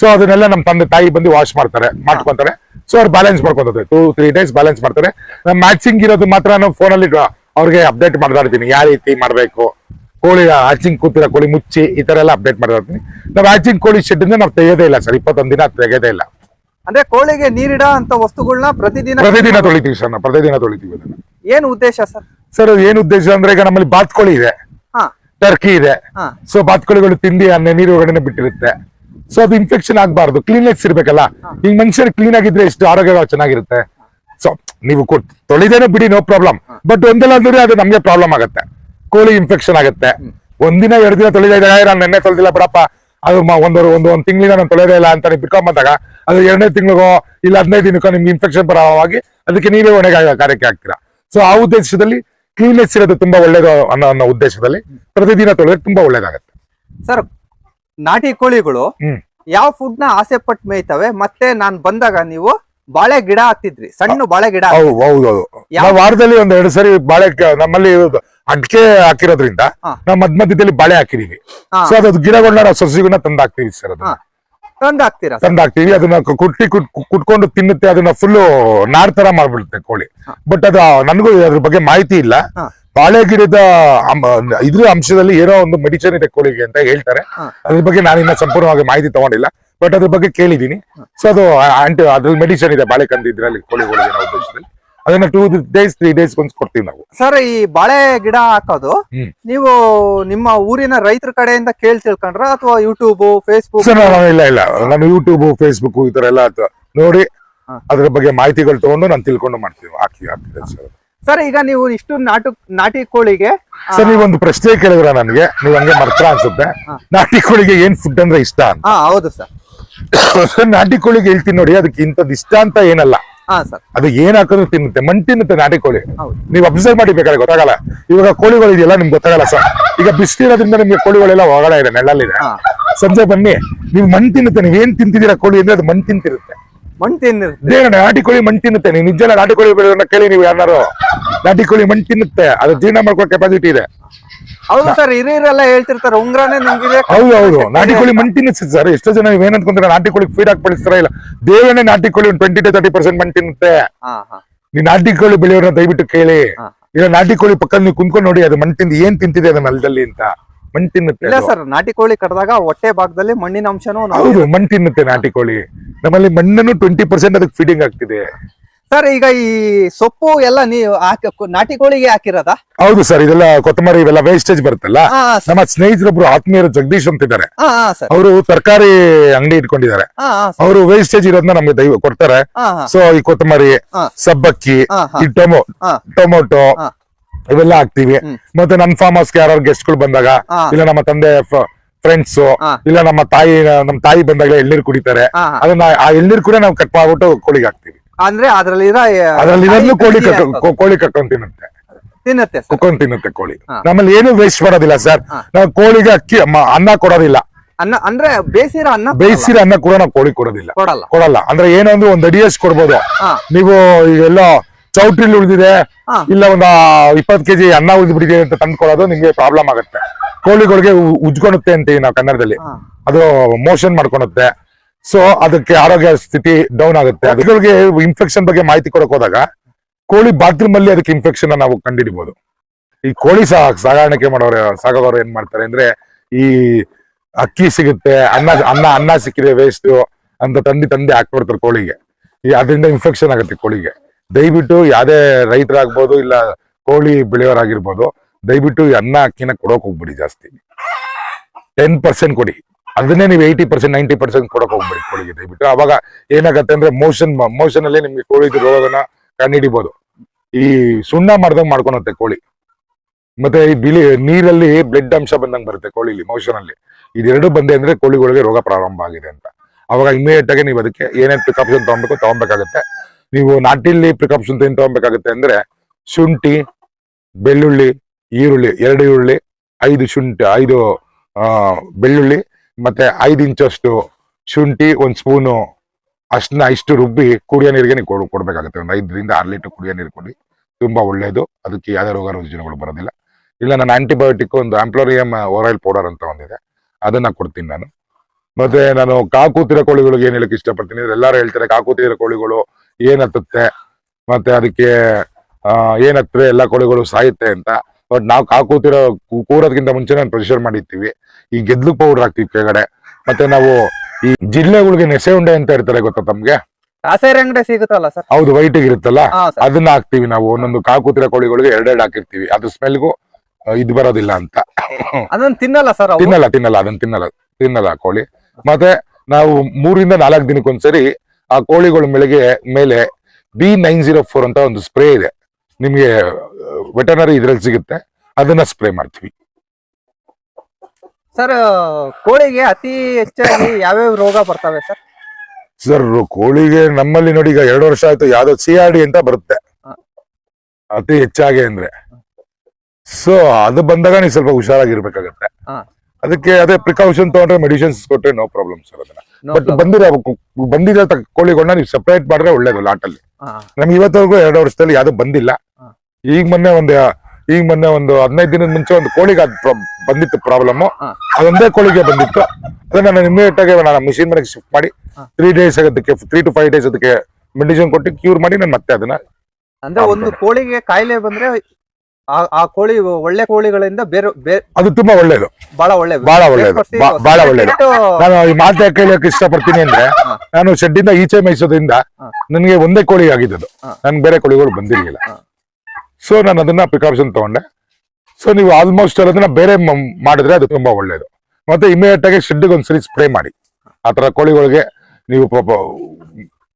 ಸೊ ಅದನ್ನೆಲ್ಲ ನಮ್ಮ ತಂದೆ ತಾಯಿ ಬಂದು ವಾಶ್ ಮಾಡ್ತಾರೆ ಮಾಡ್ಕೊಂತಾರೆ. ಸೊ ಅವ್ರು ಬ್ಯಾಲೆನ್ಸ್ ಮಾಡ್ಕೊಂತಾರೆ. ಟೂ ತ್ರೀ ಡೇಸ್ ಬ್ಯಾಲೆನ್ಸ್ ಮಾಡ್ತಾರೆ. ಮ್ಯಾಚಿಂಗ್ ಇರೋದು ಮಾತ್ರ ನಾವು ಫೋನಲ್ಲಿ ಅವ್ರಿಗೆ ಅಪ್ಡೇಟ್ ಮಾಡ್ತಾ ಇರ್ತೀನಿ ಯಾವ ರೀತಿ ಮಾಡಬೇಕು? ಕೋಳಿ ಹ್ಯಾಚಿಂಗ್ ಕೂತಿರೋ ಕೋಳಿ ಮುಚ್ಚಿ ಈ ತರ ಎಲ್ಲ ಅಪ್ಡೇಟ್ ಮಾಡ್ತಾ ಇರ್ತೀನಿ. ನಾವು ಹ್ಯಾಚಿಂಗ್ ಕೋಳಿ ಶೆಡ್ ಇಂದ ನಾವು ತೆಗೆಯೋದೇ ಇಲ್ಲ ಸರ್ ಇಪ್ಪತ್ತೊಂದು ದಿನ ತೆಗೆಯೋದೇ ಇಲ್ಲ. ಅಂದ್ರೆ ಕೋಳಿಗೆ ನೀರಿಡ ಅಂತ ವಸ್ತುಗಳನ್ನ ಪ್ರತಿದಿನ ಪ್ರತಿದಿನ ತೊಳಿತೀವಿ ಸರ್ ನಾವು ಪ್ರತಿದಿನ ತೊಳಿತೀವಿ ಅದನ್ನ. ಏನು ಉದ್ದೇಶ ಸರ್? ಸರ್ ಏನು ಉದ್ದೇಶ ಅಂದ್ರೆ ಈಗ ನಮ್ಮಲ್ಲಿ ಬಾತ್ಕೋಳಿ ಇದೆ. ಹಾ. ಟರ್ಕಿ ಇದೆ. ಹಾ. ಸೊ ಬಾತ್ಕೋಳಿಗಳು ತಿಂಡಿ ಅನ್ನೆ ನೀರು ಒಳಗಡೆ ಬಿಟ್ಟಿರುತ್ತೆ. ಸೊ ಅದು ಇನ್ಫೆಕ್ಷನ್ ಆಗಬಾರ್ದು. ಕ್ಲೀನ್ನೆಸ್ ಇರ್ಬೇಕಲ್ಲ? ಈಗ ಮನುಷ್ಯರು ಕ್ಲೀನ್ ಆಗಿದ್ರೆ ಎಷ್ಟು ಆರೋಗ್ಯ ಚೆನ್ನಾಗಿರುತ್ತೆ. ಸೊ ನೀವು ತೊಳಿದೇನೋ ಬಿಡಿ ನೋ ಪ್ರಾಬ್ಲಮ್ ಬಟ್ ಒಂದಲ್ಲ ಅಂದ್ರೆ ಅದು ನಮ್ಗೆ ಪ್ರಾಬ್ಲಮ್ ಆಗುತ್ತೆ. ಕೋಳಿ ಇನ್ಫೆಕ್ಷನ್ ಆಗುತ್ತೆ. ಒಂದಿನ ಎರಡು ದಿನ ತೊಳಿದ ಇದ್ದಾಗ ನಾನು ನೆನ್ನೆ ತೊಳೆದಿಲ್ಲ ಬಿಡಪ್ಪ. ಅದು ಒಂದು ಒಂದು ಒಂದು ತಿಂಗಳಿಂದ ನಾನು ತೊಳೆದೇ ಇಲ್ಲ ಅಂತ ನೀವು ಬಿಟ್ಕೊಂಡ್ ಬಂದಾಗ ಅದು ಎರಡನೇ ತಿಂಗಳಿಗೋ ಇಲ್ಲ ಹದಿನೈದು ದಿನಕ್ಕೋ ನಿಮ್ಗೆ ಇನ್ಫೆಕ್ಷನ್ ಪ್ರಭಾವವಾಗಿ ಅದಕ್ಕೆ ನೀವೇ ಒಣೆಗ ಕಾರ್ಯಕ್ಕೆ ಹಾಕ್ತೀರಾ ಸೊ ಆ ಉದ್ದೇಶದಲ್ಲಿ ಕ್ಲೀನ್ನೆಸ್ ಇರೋದು ತುಂಬಾ ಒಳ್ಳೇದು ಅನ್ನೋ ಅನ್ನೋ ಉದ್ದೇಶದಲ್ಲಿ ಪ್ರತಿದಿನ ತೊಳೆದ್ರೆ ತುಂಬಾ ಒಳ್ಳೇದಾಗುತ್ತೆ. ಸರ್ ನಾಟಿ ಕೋಳಿಗಳು ಯಾವ ಫುಡ್ನ ಆಸೆ ಪಟ್ಟು ಮೇಯ್ತವೆ ಮತ್ತೆ ನಾನ್ ಬಂದಾಗ ನೀವು ಬಾಳೆ ಗಿಡ ಹಾಕ್ತಿದ್ರಿ ಸಣ್ಣ ಬಾಳೆ ಗಿಡ ಹೌದೌದು ವಾರದಲ್ಲಿ ಒಂದ್ ಎರಡು ಸರಿ ಬಾಳೆ ನಮ್ಮಲ್ಲಿ ನಮ್ಮಲ್ಲಿ ಅಡ್ಕೆ ಹಾಕಿರೋದ್ರಿಂದ ನಾವ್ ಮಧ್ಯ ಮಧ್ಯದಲ್ಲಿ ಬಾಳೆ ಹಾಕಿದೀವಿ. ಸೊ ಅದು ಗಿಡಗಳನ್ನ ನಾವು ಸಸಿಗಳನ್ನ ತಂದು ಹಾಕ್ತಿವಿ ಸರ್ ಅದನ್ನ. ತಂದಾಕ್ತೀರಾ ಅದನ್ನ ಕುಟ್ಟಿ ಕುಟ್ಕೊಂಡು ತಿನ್ನುತ್ತೆ ಅದನ್ನ ಫುಲ್ ನಾರ್ ತರ ಮಾಡ್ಬಿಡುತ್ತೆ ಕೋಳಿ. ಬಟ್ ಅದು ನನಗೂ ಅದ್ರ ಬಗ್ಗೆ ಮಾಹಿತಿ ಇಲ್ಲ. ಬಾಳೆ ಗಿಡದ ಇದ್ರ ಅಂಶದಲ್ಲಿ ಏನೋ ಒಂದು ಮೆಡಿಸಿನ್ ಇದೆ ಕೋಳಿಗೆ ಅಂತ ಹೇಳ್ತಾರೆ. ಅದ್ರ ಬಗ್ಗೆ ನಾನಿನ್ನ ಸಂಪೂರ್ಣವಾಗಿ ಮಾಹಿತಿ ತಗೊಂಡಿಲ್ಲ. ಬಟ್ ಅದ್ರ ಬಗ್ಗೆ ಕೇಳಿದೀನಿ ಸೊ ಅದು ಆಂಟಿ ಅದ್ರಲ್ಲಿ ಮೆಡಿಸಿನ್ ಇದೆ ಬಾಳೆ ಇದ್ರಲ್ಲಿ ಕೋಳಿಗಳಿಗೆ ಉದ್ದೇಶದಲ್ಲಿ. ಅದನ್ನ ಟೂ ಡೇಸ್ ತ್ರೀ ಡೇಸ್ ಒಂದ್ ಕೊಡ್ತೀವಿ ನಾವು. ಸರ್ ಈ ಬಾಳೆ ಗಿಡ ಹಾಕೋದು ನೀವು ನಿಮ್ಮ ಊರಿನ ರೈತರ ಕಡೆಯಿಂದ ಕೇಳಿ ತಿಳ್ಕೊಂಡ್ರ ಅಥವಾ ಯೂಟ್ಯೂಬ್ ಫೇಸ್ಬುಕ್ ಇಲ್ಲ ಇಲ್ಲ. ನಾನು ಯೂಟ್ಯೂಬ್ ಫೇಸ್ಬುಕ್ ಈ ತರ ಎಲ್ಲ ನೋಡಿ. ಅದ್ರ ಬಗ್ಗೆ ಮಾಹಿತಿಗಳು ತಗೊಂಡು ನಾನು ತಿಳ್ಕೊಂಡು ಮಾಡ್ತೀವಿ ಹಾಕಿ ಹಾಕಿ ಸರ್. ಸರ್ ಈಗ ನೀವು ಇಷ್ಟು ನಾಟು ನಾಟಿ ಕೋಳಿಗೆ ಸರ್ ನೀವೊಂದು ಪ್ರಶ್ನೆ ಕೇಳಿದ್ರ ನನ್ಗೆ. ನೀವು ಹಂಗೆ ಮರ್ತ್ರ ಅನ್ಸುತ್ತೆ. ನಾಟಿ ಕೋಳಿಗೆ ಏನ್ ಫುಡ್ ಅಂದ್ರೆ ಇಷ್ಟ ಹೌದು ಸರ್. ನಾಟಿ ಕೋಳಿಗೆ ಹೇಳ್ತೀನಿ ನೋಡಿ ಅದಕ್ಕೆ ಇಂಥದ್ದು ಇಷ್ಟ ಅಂತ ಏನಲ್ಲ. ಸರ್ ಅದು ಏನ್ ಹಾಕಿದ್ರು ತಿನ್ನುತ್ತೆ ಮಂಟಿನ ತಿನ್ನುತ್ತೆ ನಾಟಿ ಕೋಳಿ ನೀವು ಅಬ್ಸರ್ವ್ ಮಾಡಿ ಬೇಕಾದ್ರೆ ಗೊತ್ತಾಗಲ್ಲ. ಇವಾಗ ಕೋಳಿಗಳು ಇದೆಯಲ್ಲ ನಿಮ್ಗೆ ಗೊತ್ತಾಗಲ್ಲ ಸರ್ ಈಗ ಬಿಸಿಲಿರೋದ್ರಿಂದ ನಿಮ್ಗೆ ಕೋಳಿಗಳೆಲ್ಲ ಒಳಗಡೆ ಇದೆ ನೆಳ್ಳಲ್ಲಿದೆ ಸಂಜೆ ಬನ್ನಿ ನೀವು ಮಣ್ ತಿನ್ನುತ್ತೆ ನೀವ್ ಏನ್ ತಿಂತಿದ್ದೀರಾ ಕೋಳಿ ಅಂದ್ರೆ ಅದು ಮಣ್ ತಿಂತಿರುತ್ತೆ. ಮಣ್ಣು ತಿನ್ನಿರುತ್ತೆ ನಾಟಿ ಕೋಳಿ ಮಣ್ ತಿನ್ನುತ್ತೆ. ನೀವು ನಿಜ ನಾಟಿ ಕೋಳಿ ಬೆಳೆಯೋದನ್ನ ಕೇಳಿ ನೀವು ಯಾರು ನಾಟಿ ಕೋಳಿ ಮಣ್ ತಿನ್ನುತ್ತೆ. ಅದು ಜೀರ್ಣ ಮಾಡ್ಕೋ ಕೆಪಾಸಿಟಿ ಇದೆ. ಹೌದು ಸರ್ ಹಿರಿಯರೆಲ್ಲ ಹೇಳ್ತಿರ್ತಾರೆ ಉಂಗ್ರಾನೇ ನಿಮ್ಗೆ ಹೌದು ಹೌದು. ನಾಟಿ ಕೋಳಿ ಮಣ್ ತಿನ್ನಿಸುತ್ತೆ ಸರ್. ಎಷ್ಟೋ ಜನ ನೀವು ಏನ್ ಅನ್ಕೊಂತಾರೆ ನಾಟಿ ಕೋಳಿ ಫೀಡ್ ಹಾಕಿ ಬಳಸ್ತಾರ ಇಲ್ಲ? ದೇವನೇ ನಾಟಿ ಕೋಳಿ ಒಂದು ಟ್ವೆಂಟಿ ಟು ತರ್ಟಿ ಪರ್ಸೆಂಟ್ ಮಣ್ ತಿನ್ನುತ್ತೆ. ನೀವು ನಾಟಿ ಕೋಳಿ ಬೆಳೆಯೋರನ್ನ ದಯವಿಟ್ಟು ಕೇಳಿ. ಈಗ ಇಲ್ಲ ನಾಟಿ ಕೋಳಿ ಪಕ್ಕ ನೀವು ಕುಂತ್ಕೊಂಡು ನೋಡಿ ಅದು ಮಣ್ ತಿಂದು ಏನ್ ತಿಂತಿದೆ ಅದು ನೆಲದಲ್ಲಿ ಅಂತ. ಮಣ್ ತಿನ್ನುತ್ತೆ ಇಲ್ಲ ಸರ್ ನಾಟಿ ಕೋಳಿ ಕಡ್ದಾಗ ಹೊಟ್ಟೆ ಭಾಗದಲ್ಲಿ ಮಣ್ಣಿನ ಅಂಶನೂ ನಾವು- ಹೌದು ಮಣ್ಣು ತಿನ್ನುತ್ತೆ ನಾಟಿ ಕೋಳಿ. ನಮ್ಮಲ್ಲಿ ಮಣ್ಣನ್ನು ಟ್ವೆಂಟಿ ಪರ್ಸೆಂಟ್ ಅದಕ್ಕೆ ಫೀಡಿಂಗ್ ಆಗ್ತಿದೆ. ಸರ್ ಈಗ ಈ ಸೊಪ್ಪು ಎಲ್ಲ ನೀವು ಹಾಕಿ ನಾಟಿ ಕೋಳಿಗೆ ಹಾಕಿರೋದಾ? ಹೌದು ಸರ್ ಇದೆಲ್ಲ ಕೊತ್ತಂಬರಿ ಇವೆಲ್ಲ ವೇಸ್ಟೇಜ್ ಬರುತ್ತಲ್ಲ? ಹಾ ನಮ್ಮ ಸ್ನೇಹಿತರೊಬ್ರು ಆತ್ಮೀಯರು ಜಗದೀಶ್ ಅಂತ ಇದ್ದಾರೆ ಹಾ ಹಾ ಸರ್. ಅವರು ತರಕಾರಿ ಅಂಗಡಿ ಇಟ್ಕೊಂಡಿದ್ದಾರೆ. ಹಾ ಹಾ ಸರ್. ಅವರು ವೇಸ್ಟೇಜ್ ಇರೋದನ್ನ ನಮ್ಗೆ ದೈವ ಕೊಡ್ತಾರೆ. ಹಾ ಹಾ. ಸೊ ಈ ಕೊತ್ತಂಬರಿ ಹಾ. ಸಬ್ಬಕ್ಕಿ ಹಾ, ಹಾ. ಈ ಟೊಮೊ ಹಾ. ಟೊಮೊಟೊ ಹಾ. ಇವೆಲ್ಲ ಹಾಕ್ತಿವಿ. ಮತ್ತೆ ನಮ್ ಫಾರ್ಮ್ ಹೌಸ್ಗೆ ಯಾರು ಗೆಸ್ಟ್ಗಳು ಬಂದಾಗ ಇಲ್ಲ ನಮ್ಮ ತಂದೆ ಫ್ರೆಂಡ್ಸ್ ಇಲ್ಲ ನಮ್ಮ ತಾಯಿ ನಮ್ಮ ತಾಯಿ ಬಂದಾಗ ಎಳ್ನೀರು ಕುಡಿತಾರೆ. ಅದನ್ನ ಆ ಎಳ್ನೀರು ಕೂಡ ನಾವು ಕಟ್ ಮಾಡ್ಬಿಟ್ಟು ಕೋಳಿಗೆ ಹಾಕ್ತಿವಿ. ಅಂದ್ರೆ ಅದ್ರಲ್ಲಿ ಅದ್ರಲ್ಲಿ ಕೋಳಿ ಕೋಳಿ ಕಕ್ಕೊಂಡ್ ತಿನ್ನುತ್ತೆ. ಕುಕ್ಕೊಂಡ್ ತಿನ್ನುತ್ತೆ ಕೋಳಿ. ನಮ್ಮಲ್ಲಿ ಏನು ವೇಸ್ಟ್ ಮಾಡೋದಿಲ್ಲ ಸರ್. ನಾವು ಕೋಳಿಗೆ ಅಕ್ಕಿ ಅನ್ನ ಕೊಡೋದಿಲ್ಲ. ಅನ್ನ ಅಂದ್ರೆ ಬೇಸಿರ ಅನ್ನ. ಬೇಯಿಸಿರೋ ಅನ್ನ ಕೂಡ ನಾವು ಕೋಳಿ ಕೊಡೋದಿಲ್ಲ. ಕೊಡಲ್ಲ. ಕೊಡಲ್ಲ. ಅಂದ್ರೆ ಏನೋ ಒಂದು ಒಂದ್ ಅಡಿಯಷ್ಟು ಕೊಡ್ಬೋದು. ನೀವು ಈಗೆಲ್ಲ ಚೌಟ್ರಿಲಿ ಉಳಿದಿದೆ. ಇಲ್ಲ ಒಂದ್ ಇಪ್ಪತ್ತು ಕೆಜಿ ಅನ್ನ ಉಳಿದ್ಬಿಟ್ಟಿದೆ ಅಂತ ತಂದ್ಕೊಳ್ಳೋದು ನಿಮ್ಗೆ ಪ್ರಾಬ್ಲಮ್ ಆಗುತ್ತೆ. ಕೋಳಿಗಳಿಗೆ ಉಜ್ಕೊಳುತ್ತೆ ಅಂತೀವಿ ನಾವು ಕನ್ನಡದಲ್ಲಿ. ಅದು ಮೋಷನ್ ಮಾಡ್ಕೊಳುತ್ತೆ ಸೊ ಅದಕ್ಕೆ ಆರೋಗ್ಯ ಸ್ಥಿತಿ ಡೌನ್ ಆಗುತ್ತೆ. ಅದಕ್ಕೆ ಇನ್ಫೆಕ್ಷನ್ ಬಗ್ಗೆ ಮಾಹಿತಿ ಕೊಡಕ್ ಹೋದಾಗ ಕೋಳಿ ಬಾತ್ರೂಮ್ ಅಲ್ಲಿ ಅದಕ್ಕೆ ಇನ್ಫೆಕ್ಷನ್ ನಾವು ಕಂಡುಹಿಡಿಬಹುದು ಈ ಕೋಳಿ ಸಾ ಸಾಗಾಣಿಕೆ ಮಾಡೋರು ಸಾಗೋರು ಏನ್ ಮಾಡ್ತಾರೆ ಅಂದ್ರೆ ಈ ಅಕ್ಕಿ ಸಿಗುತ್ತೆ ಅನ್ನ ಅನ್ನ ಅನ್ನ ಸಿಕ್ಕಿದೆ ವೇಸ್ಟ್ ಅಂತ ತಂದಿ ತಂದಿ ಹಾಕ್ಬಿಡ್ತಾರೆ ಕೋಳಿಗೆ. ಈ ಅದರಿಂದ ಇನ್ಫೆಕ್ಷನ್ ಆಗುತ್ತೆ ಕೋಳಿಗೆ. ದಯವಿಟ್ಟು ಯಾವುದೇ ರೈತರಾಗ್ಬೋದು ಇಲ್ಲ ಕೋಳಿ ಬೆಳೆಯೋರಾಗಿರ್ಬೋದು ದಯವಿಟ್ಟು ಅನ್ನ, ಅಕ್ಕಿನ ಕೊಡೋಕೆ ಹೋಗ್ಬಿಡಿ ಜಾಸ್ತಿ. ಟೆನ್ ಪರ್ಸೆಂಟ್ ಕೊಡಿ. ಅದನ್ನೇ ನೀವು ಏಯ್ಟಿ ಪರ್ಸೆಂಟ್ ನೈಂಟಿ ಪರ್ಸೆಂಟ್ ಕೊಡೋಕೆ ಹೋಗ್ಬಿಡಿ ಕೋಳಿಗೆ ದಯವಿಟ್ಟು. ಅವಾಗ ಏನಾಗತ್ತೆ ಅಂದ್ರೆ ಮೋಷನ್ ಮೋಷನ್ ಅಲ್ಲಿ ನಿಮ್ಗೆ ರೋಗನ ಕಂಡುಹಿಡಿಬೋದು. ಈ ಸುಣ್ಣ ಮಾಡ್ದಂಗೆ ಮಾಡ್ಕೊಳತ್ತೆ ಕೋಳಿ. ಮತ್ತೆ ಈ ಬಿಳಿ, ನೀರಲ್ಲಿ ಬ್ಲಡ್ ಅಂಶ ಬಂದಂಗೆ ಬರುತ್ತೆ ಕೋಳಿಲಿ ಮೋಷನ್ ಅಲ್ಲಿ. ಇದೆರಡು ಬಂದೆ ಅಂದ್ರೆ ಕೋಳಿಗಳಿಗೆ ರೋಗ ಪ್ರಾರಂಭ ಆಗಿದೆ ಅಂತ. ಅವಾಗ ಇಮಿಡಿಯೇಟ್ ಆಗಿ ನೀವು ಅದಕ್ಕೆ ಏನೇನು ಪ್ರಿಕಾಪ್ಷನ್ ತಗೊಬೇಕು, ತಗೊಬೇಕಾಗತ್ತೆ. ನೀವು ನಾಟಿಲ್ಲಿ ಪ್ರಿಕಾಪ್ಷನ್ ಏನು ತಗೊಬೇಕಾಗತ್ತೆ ಅಂದ್ರೆ ಶುಂಠಿ, ಬೆಳ್ಳುಳ್ಳಿ, ಈರುಳ್ಳಿ, ಎರಡು ಈರುಳ್ಳಿ, ಐದು ಶುಂಠಿ, ಐದು ಬೆಳ್ಳುಳ್ಳಿ, ಮತ್ತೆ ಐದು ಇಂಚಷ್ಟು ಶುಂಠಿ, ಒಂದು ಸ್ಪೂನು ಅಷ್ಟನ್ನ ಇಷ್ಟು ರುಬ್ಬಿ ಕುಡಿಯೋ ನೀರಿಗೆ ನೀವು ಕೊಡ್ಬೇಕಾಗುತ್ತೆ ಕೊಡ್ಬೇಕಾಗತ್ತೆ. ಒಂದು ಐದರಿಂದ ಆರು ಲೀಟರ್ ಕುಡಿಯೋ ನೀರು ಕೊಡಿ. ತುಂಬಾ ಒಳ್ಳೆಯದು ಅದಕ್ಕೆ ಯಾವುದೇ ರೋಗ ರುಜಿನಗಳು ಬರೋದಿಲ್ಲ. ಇಲ್ಲ, ನಾನು ಆಂಟಿಬಯೋಟಿಕ್ ಒಂದು ಆಂಪ್ಲೋರಿಯಂ ಓರೈಲ್ ಪೌಡರ್ ಅಂತ ಒಂದಿದೆ. ಅದನ್ನು ಕೊಡ್ತೀನಿ ನಾನು. ಮತ್ತೆ ನಾನು ಕಾಕೂತಿರ ಕೋಳಿಗಳಿಗೆ ಏನು ಹೇಳಕ್ಕೆ ಇಷ್ಟಪಡ್ತೀನಿ ಎಲ್ಲಾರು ಹೇಳ್ತಾರೆ ಕಾಕೂತಿರ ಕೋಳಿಗಳು ಏನ್ ಹತ್ತುತ್ತೆ ಮತ್ತೆ ಅದಕ್ಕೆ ಆ ಏನ್ ಹತ್ತರೆ ಎಲ್ಲಾ ಕೋಳಿಗಳು ಸಾಯುತ್ತೆ ಅಂತ. ಬಟ್ ನಾವು ಕಾಕೂತಿರೋ ಕೂರೋದಕ್ಕಿಂತ ಕೂರೋದ್ಕಿಂತ ಮುಂಚೆ ನಾನು ಪ್ರೆಷರ್ ಮಾಡಿರ್ತೀವಿ. ಈ ಗೆದ್ಲು ಪೌಡರ್ ಹಾಕ್ತಿವಿ ಕೆಳಗಡೆ. ಮತ್ತೆ ನಾವು ಈ ಜಿಲ್ಲೆಗಳಿಗೆ ನೆಸೆ ಉಂಡೆ ಅಂತ ಇರ್ತಾರೆ ಗೊತ್ತಾ ತಮ್ಗೆ? ಅಂಗಡಿ ಸಿಗುತ್ತಲ್ಲ ಸರ್? ಹೌದು ವೈಟ್ ಇರುತ್ತಲ್ಲ ಅದನ್ನ ಹಾಕ್ತಿವಿ ನಾವು. ಒಂದೊಂದು ಕಾಕೂತಿರೋ ಕೋಳಿಗಳಿಗೆ ಎರಡೆರಡು ಹಾಕಿರ್ತೀವಿ. ಅದ್ರ ಸ್ಮೆಲ್ಗೂ ಇದು ಬರೋದಿಲ್ಲ ಅಂತ. ಅದನ್ನ ತಿನ್ನಲ್ಲ ಸರ್ ತಿನ್ನಲ್ಲ ತಿನ್ನಲ್ಲ. ಅದನ್ನ ತಿನ್ನಲ್ಲ ತಿನ್ನಲ್ಲ ಕೋಳಿ. ಮತ್ತೆ ನಾವು ಮೂರಿಂದ ನಾಲ್ಕು ದಿನಕ್ಕೊಂದ್ಸರಿ ಆ ಕೋಳಿಗಳ ಮೇಲೆಗೆ ಮೇಲೆ ಬಿ ನೈನ್ ಜೀರೋ ಫೋರ್ ಅಂತ ಒಂದು ಸ್ಪ್ರೇ ಇದೆ. ನಿಮಗೆ ವೆಟನರಿ ಇದ್ರಲ್ಲಿ ಸಿಗುತ್ತೆ. ಅದನ್ನ ಸ್ಪ್ರೇ ಮಾಡ್ತೀವಿ. ಸರ್ ಕೋಳಿಗೆ ಅತಿ ಹೆಚ್ಚಾಗಿ ಯಾವ್ಯಾವ ರೋಗ ಬರ್ತವೆ ಸರ್? ಸರ್ ಕೋಳಿಗೆ ನಮ್ಮಲ್ಲಿ ನೋಡಿ ಈಗ ಎರಡು ವರ್ಷ ಆಯ್ತು ಯಾವ್ದೋ ಸಿ ಆರ್ ಡಿ ಅಂತ ಬರುತ್ತೆ. ಅತಿ ಹೆಚ್ಚಾಗಿ ಅಂದ್ರೆ. ಸೊ ಅದು ಬಂದಾಗ ನೀವು ಸ್ವಲ್ಪ ಹುಷಾರಾಗಿರ್ಬೇಕಾಗತ್ತೆ. ಅದಕ್ಕೆ ಅದೇ ಪ್ರಿಕಾಷನ್ ತಗೊಂಡ್ರೆ ಮೆಡಿಸಿನ್ಸ್ ಕೊಟ್ರೆ ನೋ ಪ್ರಾಬ್ಲಮ್ ಸರ್ ಅದನ್ನ. ಬಟ್. ಬಂದಿರೋ ಬಂದಿರೋ ಕೋಳಿಗಳನ್ನ ನೀವು ಸೆಪರೇಟ್ ಮಾಡಿದ್ರೆ ಒಳ್ಳೇದು ಲಾಟಲ್ಲಿ. ನಮ್ಗೆ ಇವತ್ತವರೆಗೂ ಎರಡು ವರ್ಷದಲ್ಲಿ ಯಾವ್ದು ಬಂದಿಲ್ಲ. ಈಗ ಮೊನ್ನೆ ಒಂದು ಈಗ ಮೊನ್ನೆ ಒಂದು ಹದಿನೈದು ದಿನದ ಮುಂಚೆ ಒಂದು ಕೋಳಿಗೆ ಅದು ಬಂದಿತ್ತು ಪ್ರಾಬ್ಲಮ್ ಅದೊಂದೇ ಕೋಳಿಗೆ ಬಂದಿತ್ತು ಅದನ್ನ ನಾನು ಇಮಿಡಿಯೇಟ್ ಆಗಿ ನಾನು ಮಿಷಿನ್ ಮನೆಗೆ ಶಿಫ್ಟ್ ಮಾಡಿ. ತ್ರೀ ಡೇಸ್ ಅದಕ್ಕೆ ತ್ರೀ ಟು ಫೈವ್ ಡೇಸ್ ಅದಕ್ಕೆ ಮೆಡಿಸಿನ್ ಕೊಟ್ಟು ಕ್ಯೂರ್ ಮಾಡಿ ನಾನು ಮತ್ತೆ ಅದನ್ನ ಅಂದ್ರೆ ಒಂದು ಕೋಳಿಗೆ ಕಾಯಿಲೆ ಬಂದ್ರೆ ಆ- ಆ ಕೋಳಿ ಒಳ್ಳೆ ಕೋಳಿಗಳಿಂದ ಬೇರೆ ಬೇರೆ ಅದು ತುಂಬಾ ಒಳ್ಳೇದು. ಬಹಳ ಒಳ್ಳೇದು. ಬಹಳ ಒಳ್ಳೇದು. ಬಾ- ಬಹಳ ಒಳ್ಳೇದು. ನಾನು ಈ ಮಾತೆ ಕೇಳಕ್ ಇಷ್ಟಪಡ್ತೀನಿ ಅಂದ್ರೆ. ನಾನು ಶೆಡ್ಡಿಂದ ಈಚೆ ಮೇಯಿಸೋದ್ರಿಂದ. ನನಗೆ ಒಂದೇ ಕೋಳಿ ಆಗಿದ್ದು ನನ್ ನನ್ಗೆ ಬೇರೆ ಕೋಳಿಗಳು ಬಂದಿರಲಿಲ್ಲ. ಸೊ ನಾನು ಅದನ್ನ ಪ್ರಿಕಾಷನ್ ತಗೊಂಡೆ. ಸೊ ನೀವು ಆಲ್ಮೋಸ್ಟ್ ಅದನ್ನ ಬೇರೆ ಮ- ಮಾಡಿದ್ರೆ ಅದು ತುಂಬಾ ಒಳ್ಳೇದು. ಮತ್ತೆ ಇಮಿಡಿಯೇಟ್ ಆಗಿ ಶೆಡ್ಗೆ ಒಂದ್ಸರಿ ಸ್ಪ್ರೇ ಮಾಡಿ. ಆತರ ಕೋಳಿಗಳಿಗೆ ನೀವು ಪಾಪ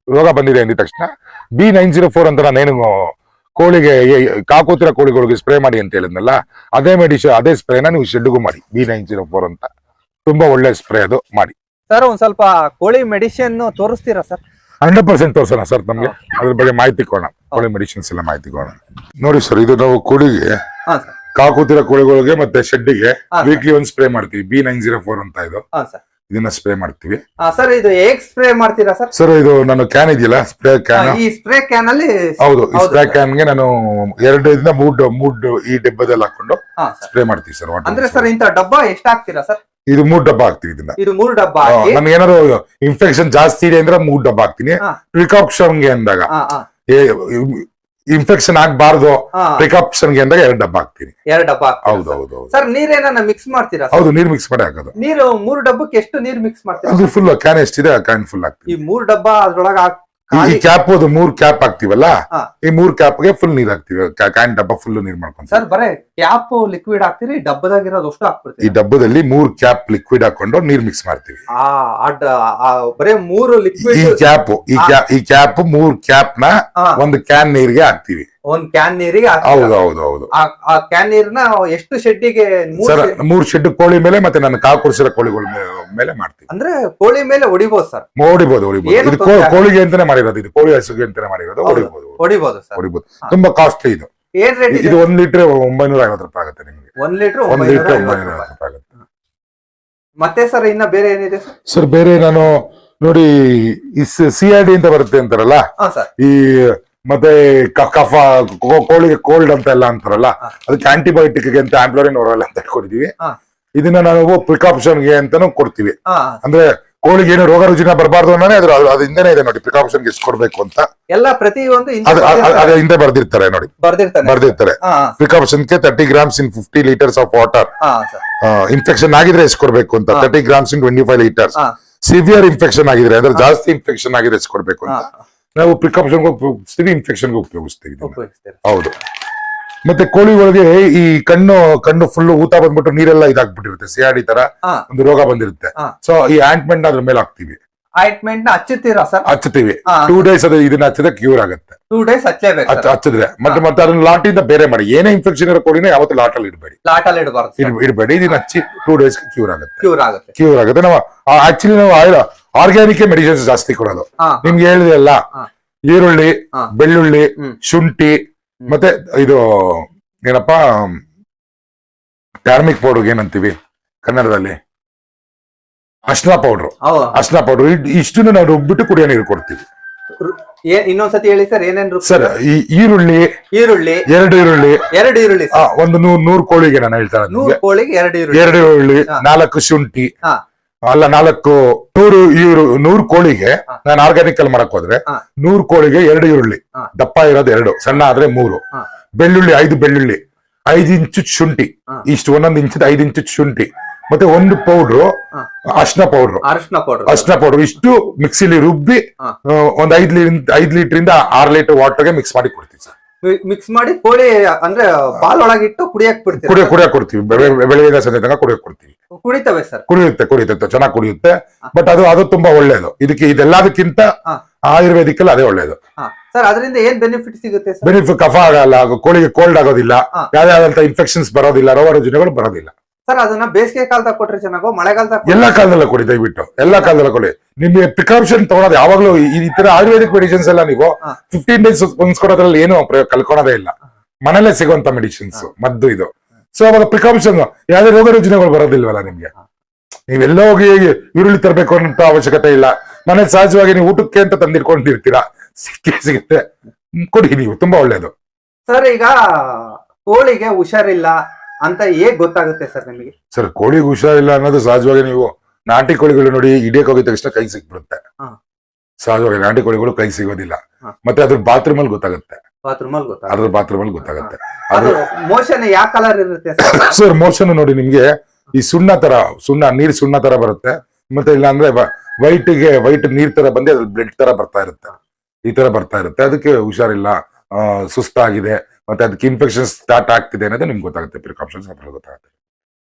ರೋಗ ಬಂದಿದೆ ಅಂದಿದ ತಕ್ಷಣ ಬಿ ನೈನ್ ಜೀರೋ ಫೋರ್ ಅಂತ ನಾನೇನು ಕೋಳಿಗೆ ಕಾಕೋತಿರ ಕೋಳಿಗಳಿಗೆ ಸ್ಪ್ರೇ ಮಾಡಿ ಅಂತ ಹೇಳಿದ್ನಲ್ಲ ಅದೇ ಮೆಡಿಷನ್ ಅದೇ ಸ್ಪ್ರೇನ ನೀವು ಶೆಡ್ಗೂ ಮಾಡಿ ಬಿ ನೈನ್ ಜೀರೋ ಫೋರ್ ಅಂತ. ತುಂಬಾ ಒಳ್ಳೆ ಸ್ಪ್ರೇ ಅದು ಮಾಡಿ. ಸರ್ ಒಂದ್ ಸ್ವಲ್ಪ ಕೋಳಿ ಮೆಡಿಸಿನ್ ತೋರಿಸ್ತೀರಾ ಸರ್ ಹಂಡ್ರೆಡ್ ಪರ್ಸೆಂಟ್ ತೋರಿಸೋಣ ಸರ್ ನಮ್ಗೆ. ಅದ್ರ ಬಗ್ಗೆ ಮಾಹಿತಿ ಕೊಡೋಣ ಕೋಳಿ ಮೆಡಿಸಿನ್ಸ್ ಎಲ್ಲ ಮಾಹಿತಿ ಕೊಡೋಣ. ನೋಡಿ ಸರ್ ಇದು ನಾವು ಕೋಳಿಗೆ ಕಾಕುತ್ರ ಕಾಕುತ್ತಿರೋ ಕೋಳಿಗಳಿಗೆ ಮತ್ತೆ ಶೆಡ್ಗೆ ವೀಕ್ಲಿ ಒಂದ್ ಸ್ಪ್ರೇ ಮಾಡ್ತೀವಿ ಬಿ ನೈನ್ ಜೀರೋ ಫೋರ್ ಅಂತ ಇದು. ಇದನ್ನ ಸ್ಪ್ರೇ ಮಾಡ್ತೀವಿ. ಸರ್ ಇದು ಹೇಗ್ ಸ್ಪ್ರೇ ಮಾಡ್ತೀರಾ ಸರ್ ಸರ್ ಇದು ನಾನು ಕ್ಯಾನ್ ಇದೆಯಲ್ಲ ಸ್ಪ್ರೇ ಕ್ಯಾನ್ ಈ ಸ್ಪ್ರೇ ಕ್ಯಾನ್ ಅಲ್ಲಿ ಹೌದು ಈ ಸ್ಪ್ರೇ ಕ್ಯಾನ್ಗೆ ನಾನು ಎರಡರಿಂದ ಮೂಡ್ ಮೂಡ್ ಈ ಡಬ್ಬದಲ್ಲಿ ಹಾಕೊಂಡು ಸ್ಪ್ರೇ ಮಾಡ್ತೀವಿ ಸರ್ ಅಂದ್ರೆ ಸರ್ ಇಂತ ಡಬ್ಬ ಎಷ್ಟು ಹಾಕ್ತೀರಾ ಸರ್ ಇದು ಮೂರ್ ಡಬ್ಬ ಹಾಕ್ತೀವಿ ಇದನ್ನ. ಇದು ಮೂರು ಡಬ್ಬ ನಮ್ಗೆ ನನ್ಗೆ ಏನಾದ್ರು ಇನ್ಫೆಕ್ಷನ್ ಜಾಸ್ತಿ ಇದೆ ಅಂದ್ರೆ ಮೂರ್ ಡಬ್ಬ ಹಾಕ್ತೀನಿ. ಹಾ. ಪ್ರಿಕಾಪ್ಷನ್ಗೆ ಅಂದಾಗ. ಇನ್ಫೆಕ್ಷನ್ ಆಗ್ಬಾರ್ದು ಪ್ರಿಕಾಪ್ಷನ್ಗೆ ಅಂದಾಗ ಎರಡು ಡಬ್ಬ ಹಾಕ್ತೀನಿ. ಎರಡು ಡಬ್ಬ ಹೌದು ಹೌದು ಹೌದು. ಸರ್ ನೀರೇನ ಮಿಕ್ಸ್ ಮಾಡ್ತೀರಾ ಹೌದು ನೀರ್ ಮಿಕ್ಸ್ ಮಾಡಿ ಹಾಕೋದು ನೀರು ಮೂರು ಡಬ್ಬಕ್ಕೆ ಎಷ್ಟು ನೀರ್ ಮಿಕ್ಸ್ ಮಾಡ್ತೀರಾ ಅದು ಫುಲ್ ಕ್ಯಾನ್ ಎಷ್ಟಿದೆ ಆ ಕ್ಯಾನ್ ಫುಲ್ ಹಾಕ್ತೀನಿ. ಈ ಮೂರು ಡಬ್ಬ ಅದ್ರೊಳಗ ಹಾಕ್- ಈ- ಈ ಕ್ಯಾಪ್ ಅದು ಮೂರ್ ಕ್ಯಾಪ್ ಹಾಕ್ತಿವಲ್ಲ. ಈ ಮೂರ್ ಕ್ಯಾಪ್ಗೆ ಫುಲ್ ನೀರ್ ಹಾಕ್ತಿವಿ. ಕ್ಯಾನ್ ಡಬ್ಬ ಫುಲ್ ನೀರ್ ಮಾಡ್ಕೊಂಡ್ ಸರ್ ಬರೇ ಕ್ಯಾಪ್ ಲಿಕ್ವಿಡ್ ಹಾಕ್ತೀರಿ ಡಬ್ಬದಾಗಿರೋದು ಅಷ್ಟು ಈ ಡಬ್ಬದಲ್ಲಿ ಮೂರ್ ಕ್ಯಾಪ್ ಲಿಕ್ವಿಡ್ ಹಾಕೊಂಡು ನೀರ್ ಮಿಕ್ಸ್ ಮಾಡ್ತೀವಿ. ಬರೇ ಮೂರು ಈ ಲಿಕ್ವಿಡ್ ಕ್ಯಾಪ್ ಈ ಕ್ಯಾಪ್ ಈ ಕ್ಯಾಪ್ ಮೂರ್ ಕ್ಯಾಪ್ನ ಒಂದು ಕ್ಯಾನ್ ನೀರ್ಗೆ ಹಾಕ್ತಿವಿ. ಒಂದ್ ಕ್ಯಾನ್ ನೀರಿಗೆ? ಹೌದು ಹೌದು ಹೌದು. ಆ ಕ್ಯಾನ್ ನೀರ್ನ ಎಷ್ಟು ಶೆಡ್ಡಿಗೆ ಮೂರ್ ಸರ್ ಶೆಡ್- ಮೂರ್ ಶೆಡ್ ಕೋಳಿ ಮೇಲೆ ಮತ್ತೆ ನಾನು ಕಾವು ಕುಡಿಸಿರೋ ಕೋಳಿಗಳ ಮೇಲೆ ಮಾಡ್ತೀವಿ ಅಂದ್ರೆ ಕೋಳಿ ಮೇಲೆ ಹೊಡಿಬಹುದು ಸರ್. ಹೊಡಿಬಹುದು ಹೊಡಿಬಹುದು ಇದು. ಕೋಳಿಗೆ ಅಂತಾನೆ ಮಾಡಿರೋದು ಇದು. ಕೋಳಿ ಹಸುಗೆ ಅಂತಾನೆ ಮಾಡಿರೋದು. ಹೊಡಿಬಹುದು ಹೊಡಿಬಹುದು ಸರ್. ಹೊಡಿಬಹುದು. ತುಂಬಾ ಕಾಸ್ಟ್ಲಿ ಇದು. ಏನ್ ರೇಟ್ ಇದೆ? ಒಂದ್ ಲೀಟರ್ ಒಂಬೈನೂರ ಐವತ್ತು ರೂಪಾಯಿ ಆಗುತ್ತೆ ನಿಮ್ಗೆ. ಒಂದ್ ಲೀಟರ್ ಒಂದ್ ಲೀಟರ್ ಒಂಬೈನೂರ ಐವತ್ತು ರೂಪಾಯಿ ಆಗುತ್ತೆ. ಮತ್ತೆ ಸರ್ ಇನ್ನ ಬೇರೆ ಏನಿದೆ ಸರ್? ಬೇರೆ ನಾನು ನೋಡಿ ಈ ಸಿ ಆರ್ ಡಿ ಅಂತ ಬರುತ್ತೆ ಅಂತಾರಲ್ಲ? ಈ ಮತ್ತೆ ಕಫ ಕೋಳಿಗೆ ಕೋಲ್ಡ್ ಅಂತ ಎಲ್ಲ ಅಂತಾರಲ್ಲ. ಅದಕ್ಕೆ ಆಂಟಿಬಯೋಟಿಕ್ ಅಂತ ಆಂಪ್ಲೋರಿನ್ ಓರಲ್ ಅಂತ ಕೊಡ್ತೀವಿ ಇದನ್ನ ನಾವು ಪ್ರಿಕಾಪ್ಷನ್ಗೆ ಅಂತಾನು ಕೊಡ್ತೀವಿ. ಅಂದ್ರೆ ಕೋಳಿಗೆ ಏನು ರೋಗ ರುಜಿನ ಬರಬಾರ್ದು ಅನ್ನೋದೇ ಅದ್ರ ಅದು ಅದು ಇದೆ ನೋಡಿ ಪ್ರಿಕಾಪ್ಷನ್ಗೆ ಎಷ್ಟು ಕೊಡ್ಬೇಕು ಅಂತ. ಎಲ್ಲ ಪ್ರತಿ ಒಂದು ಅದು ಬರ್ದಿರ್ತಾರೆ. ಹಿಂದೆ ಬರ್ದಿರ್ತಾರೆ ನೋಡಿ. ಬರ್ದಿರ್ತಾರೆ. ಹಾ ಪ್ರಿಕಾಪ್ಷನ್ಗೆ thirty grams in fifty litres of water infection ಆಗಿದ್ರೆ ಎಷ್ಟು ಕೊಡ್ಬೇಕು ಅಂತ. Thirty grams in twenty five litres severe infection ಆಗಿದ್ರೆ ಅಂದ್ರೆ ಜಾಸ್ತಿ ಇನ್ಫೆಕ್ಷನ್ ಆಗಿದ್ರೆ ಎಷ್ಟು ಕೊಡ್ಬೇಕು ಅಂತ ನಾವು ಪ್ರಿಕಾಪ್ಷನ್ ಉಪಯೋಗಿಸ್ತೀವಿ ಇನ್ಫೆಕ್ಷನ್ ಉಪಯೋಗಿಸ್ತೀವಿ ಇದನ್ನ. ಹೌದು. ಮತ್ತೆ ಕೋಳಿಗಳಿಗೆ ಈ ಕಣ್ಣು ಕಣ್ಣು ಫುಲ್ ಊತ ಬಂದ್ಬಿಟ್ಟು ನೀರೆಲ್ಲ ಇದಾಗ್ಬಿಟ್ಟಿರುತ್ತೆ ಸಿಆರ್ಡಿ ತರ ಹಾ. ಒಂದು ರೋಗ ಬಂದಿರುತ್ತೆ. ಹಾ. ಸೊ ಈ ಆಂಟ್ಮೆಂಟ್ ಅದ್ರ ಮೇಲೆ ಹಾಕ್ತಿವಿ. ಆಯಿಂಟ್ಮೆಂಟ್ನ ಹಚ್ಚುತ್ತೀರಾ ಸರ್ ಹಚ್ತೀವಿ ಹಾ. ಟೂ ಡೇಸ್ ಅದು ಇದನ್ನ ಹಚ್ಚಿದ್ರೆ ಕ್ಯೂರ್ ಆಗುತ್ತೆ. ಟೂ ಡೇಸ್ ಹಚ್ಚಲೇಬೇಕು ಹಚ್ಚ- ಹಚ್ಚಿದ್ರೆ. ಮತ್ತೆ ಮತ್ತೆ ಅದನ್ನ ಲಾಟಿಂದ ಬೇರೆ ಮಾಡಿ. ಏನೇ ಇನ್ಫೆಕ್ಷನ್ ಇರೋ ಕೋಳಿನ ಯಾವತ್ತೂ ಲಾಟಲ್ಲಿ ಇಡಬೇಡಿ. ಲಾಟಲ್ಲಿ ಇಡಬಾರ್ದು ಇಡಬೇಡಿ. ಇದನ್ನ ಹಚ್ಚಿ ಟೂ ಡೇಸ್ ಕ್ಯೂರ್ ಆಗುತ್ತೆ. ಕ್ಯೂರ್ ಆಗುತ್ತೆ. ಕ್ಯೂರ್ ಆಗುತ್ತೆ. ನಾವು ಆಕ್ಚುಲಿ ನಾವು ಆರ್ಗ್ಯಾನಿಕ್ ಮೆಡಿಸಿನ್ಸ್ ಜಾಸ್ತಿ ಕೊಡೋದು. ನಿಮ್ಗೆ ಹೇಳಿದೆ ಅಲ್ಲ ಈರುಳ್ಳಿ ಬೆಳ್ಳುಳ್ಳಿ ಶುಂಠಿ ಮತ್ತೆ ಇದು ಏನಪ್ಪಾ ಟಾರ್ಮಿಕ್ ಪೌಡರ್ ಏನಂತೀವಿ ಕನ್ನಡದಲ್ಲಿ? ಅಶ್ನ ಪೌಡ್ರು ಹೌದು. ಪೌಡ್ರು ಇಷ್ಟನ್ನು ನಾವು ರುಬ್ಬಿಟ್ಟು ಕುಡಿಯೋ ನೀರು ಕೊಡ್ತೀವಿ. ಇನ್ನೊಂದ್ಸತಿ ಹೇಳಿ ಸರ್ ಏನೇನು? ಸರ್ ಈ ಈರುಳ್ಳಿ ಈರುಳ್ಳಿ. ಎರಡು ಈರುಳ್ಳಿ. ಎರಡು ಈರುಳ್ಳಿ ಒಂದು ನೂರ್ ನೂರ್ ಕೋಳಿಗೆ ನಾನು ಹೇಳ್ತಾರೆ ನೂರು ಕೋಳಿಗೆ ಎರಡು ಈರುಳ್ಳಿ. ಎರಡು ಈರುಳ್ಳಿ ನಾಲ್ಕು ಶುಂಠಿ ಹಾ. ಅಲ್ಲ ನಾಲ್ಕು ನೂರು ಇವರು ನೂರು ಕೋಳಿಗೆ. ನಾನು ಆರ್ಗ್ಯಾನಿಕ್ ಅಲ್ಲಿ ಮಾಡಕ್ ಹೋದ್ರೆ ನೂರು ಕೋಳಿಗೆ ಎರಡು ಈರುಳ್ಳಿ ದಪ್ಪ ಇರೋದು ಎರಡು ಸಣ್ಣ ಆದ್ರೆ ಮೂರು. ಬೆಳ್ಳುಳ್ಳಿ ಐದು ಬೆಳ್ಳುಳ್ಳಿ ಐದು ಇಂಚು ಶುಂಠಿ. ಇಷ್ಟು ಒಂದೊಂದು ಇಂಚದ ಐದು ಇಂಚು ಶುಂಠಿ ಮತ್ತೆ ಒಂದು ಪೌಡ್ರು. ಅರ್ಶಿನ ಪೌಡ್ರು. ಅರಿಶಿನ ಪೌಡರ್. ಅರ್ಶಿನ ಪೌಡರ್ ಇಷ್ಟು ಮಿಕ್ಸಿಲಿ ರುಬ್ಬಿ ಒಂದ್ ಐದ್ ಲೀಟರ್ ಐದ್ ಲೀಟರ್ ಇಂದ ಆರ್ ಲೀಟರ್ ವಾಟರ್ಗೆ ಮಿಕ್ಸ್ ಮಾಡಿ ಕೊಡ್ತೀವಿ ಸರ್. ಮಿಕ್ಸ್ ಮಾಡಿ ಕೋಳಿ ಅಂದ್ರೆ ಬಾಲ್ ಒಳಗಿಟ್ಟು ಕುಡಿಯಕ್ ಬಿಡ್ತೀರಾ? ಕುಡಿಯ ಕುಡಿಯಕ್ ಕೊಡ್ತೀವಿ. ಬೆಳೆ- ಬೆಳಗ್ಗೆ ಸಂಜೆ ತನಕ ಕುಡಿಯಕ್ ಕೊಡ್ತೀವಿ. ಕುಡಿತವೆ ಸರ್. ಕುಡಿಯುತ್ತೆ ಕುಡಿಯುತ್ತೆ ಚೆನ್ನಾಗಿ ಕುಡಿಯುತ್ತೆ. ಬಟ್ ಅದು ಅದು ತುಂಬಾ ಒಳ್ಳೇದು. ಇದಕ್ಕೆ ಇದೆಲ್ಲದಕ್ಕಿಂತ ಹಾ. ಆಯುರ್ವೇದಿಕ್ ಅದೇ ಒಳ್ಳೇದು. ಹಾ. ಸರ್ ಅದರಿಂದ ಏನ್ ಬೆನಿಫಿಟ್ ಸಿಗುತ್ತೆ ಸರ್? ಬೆನಿಫಿಟ್ ಕಫ ಆಗಲ್ಲ ಕೋಳಿಗೆ ಕೋಲ್ಡ್ ಆಗೋದಿಲ್ಲ. ಹಾ. ಯಾವ್ದಾದಂತ ಇನ್ಫೆಕ್ಷನ್ಸ್ ಬರೋದಿಲ್ಲ ರೋಗ ರುಜಿನಗಳು ಬರೋದಿಲ್ಲ. ಸರ್ ಅದನ್ನ ಬೇಸಿಗೆ ಕಾಲದಾಗ ಕೊಟ್ರೆ ಚೆನ್ನಾಗೋ ಮಳೆಗಾಲದಾಗ ಎಲ್ಲಾ ಕಾಲದಲ್ಲೂ ಕೊಡಿ ದಯವಿಟ್ಟು. ಎಲ್ಲಾ ಕಾಲದಲ್ಲೂ ಕೊಡಿ. ನಿಮ್ಗೆ ಪ್ರಿಕಾಷನ್ ತಗೊಳೋದು ಯಾವಾಗ್ಲೂ ಈ ತರ ಆಯುರ್ವೇದಿಕ್ ಮೆಡಿಸಿನ್ಸ್ ಎಲ್ಲ ನೀವು. ಫಿಫ್ಟೀನ್ ಡೇಸ್ ಹೊಂದ್ಸ್ಕೊಡೋದ್ರಲ್ಲಿ ಏನು ಪ್ರಯೋಗ ಕಲ್ಕೊಳೋದೇ ಇಲ್ಲ. ಮನೇಲೆ ಸಿಗುವಂತ ಮೆಡಿಸಿನ್ಸ್ ಮದ್ದು ಇದು. ಸೊ ಅವಾಗ ಪ್ರಿಕಾಷನ್ ಯಾವ್ದೇ ರೋಗ ರುಜಿನಗಳು ಬರೋದಿಲ್ವಲ್ಲ ನಿಮ್ಗೆ? ನೀವೆಲ್ಲ ಹೋಗಿ ಈರುಳ್ಳಿ ತರಬೇಕು ಅಂತ ಅವಶ್ಯಕತೆ ಇಲ್ಲ. ಮನೆ ಸಹಜವಾಗಿ ನೀವು ಊಟಕ್ಕೆ ಅಂತ ತಂದಿಟ್ಕೊಂಡಿರ್ತೀರಾ? ಸಿಕ್ಕೇ ಸಿಗುತ್ತೆ. ಕೊಡಿ ನೀವು ತುಂಬಾ ಒಳ್ಳೇದು. ಸರ್ ಈಗ ಕೋಳಿಗೆ ಹುಷಾರಿಲ್ಲ ಅಂತ ಹೇಗ್ ಗೊತ್ತಾಗುತ್ತೆ ಸರ್ ನಿಮಗೆ? ಸರ್ ಕೋಳಿಗೆ ಹುಷಾರಿಲ್ಲ ಅನ್ನೋದು ಸಹಜವಾಗಿ ನೀವು ನಾಟಿ ಕೋಳಿಗಳು ನೋಡಿ ಇಡಿಯಕ್ ಹೋಗಿದ ತಕ್ಷಣ ಕೈ ಸಿಕ್ಬಿಡುತ್ತೆ. ಹಾ. ಸಹಜವಾಗಿ ನಾಟಿ ಕೋಳಿಗಳು ಕೈ ಸಿಗೋದಿಲ್ಲ. ಹಾ. ಮತ್ತೆ ಅದ್ರ ಬಾತ್ರೂಮ್ ಅಲ್ಲಿ ಗೊತ್ತಾಗುತ್ತೆ. ಬಾತ್ರೂಮ್ ಅಲ್ಲಿ ಗೊತ್ತಾಗುತ್ತೆ. ಅದ್ರ ಬಾತ್ರೂಮ್ ಅಲ್ಲಿ ಗೊತ್ತಾಗುತ್ತೆ. ಅದು ಅದು ಮೋಷನ್ ಯಾವ ಕಲರ್ ಇರುತ್ತೆ ಸರ್? ಸರ್ ಮೋಷನ್ ನೋಡಿ ನಿಮ್ಗೆ ಈ ಸುಣ್ಣ ತರ ಸುಣ್ಣ ನೀರ್ ಸುಣ್ಣ ತರ ಬರುತ್ತೆ. ಮತ್ತೆ ಇಲ್ಲ ಅಂದ್ರೆ ವೈಟ್ಗೆ ವೈಟ್ ನೀರ್ ತರ ಬಂದೆ ಅದ್ರ ಬ್ಲಡ್ ತರ ಬರ್ತಾ ಇರುತ್ತೆ. ಈ ತರ ಬರ್ತಾ ಇರುತ್ತೆ. ಅದಕ್ಕೆ ಹುಷಾರಿಲ್ಲ. ಆ, ಸುಸ್ತಾಗಿದೆ. ಮತ್ತೆ ಅದಕ್ಕೆ ಇನ್ಫೆಕ್ಷನ್ ಸ್ಟಾರ್ಟ್ ಆಗ್ತಿದೆ ಅನ್ನೋದು ನಿಮ್ಗೆ ಗೊತ್ತಾಗುತ್ತೆ ಪ್ರಿಕಾಷನ್ಸ್ ಗೊತ್ತಾಗುತ್ತೆ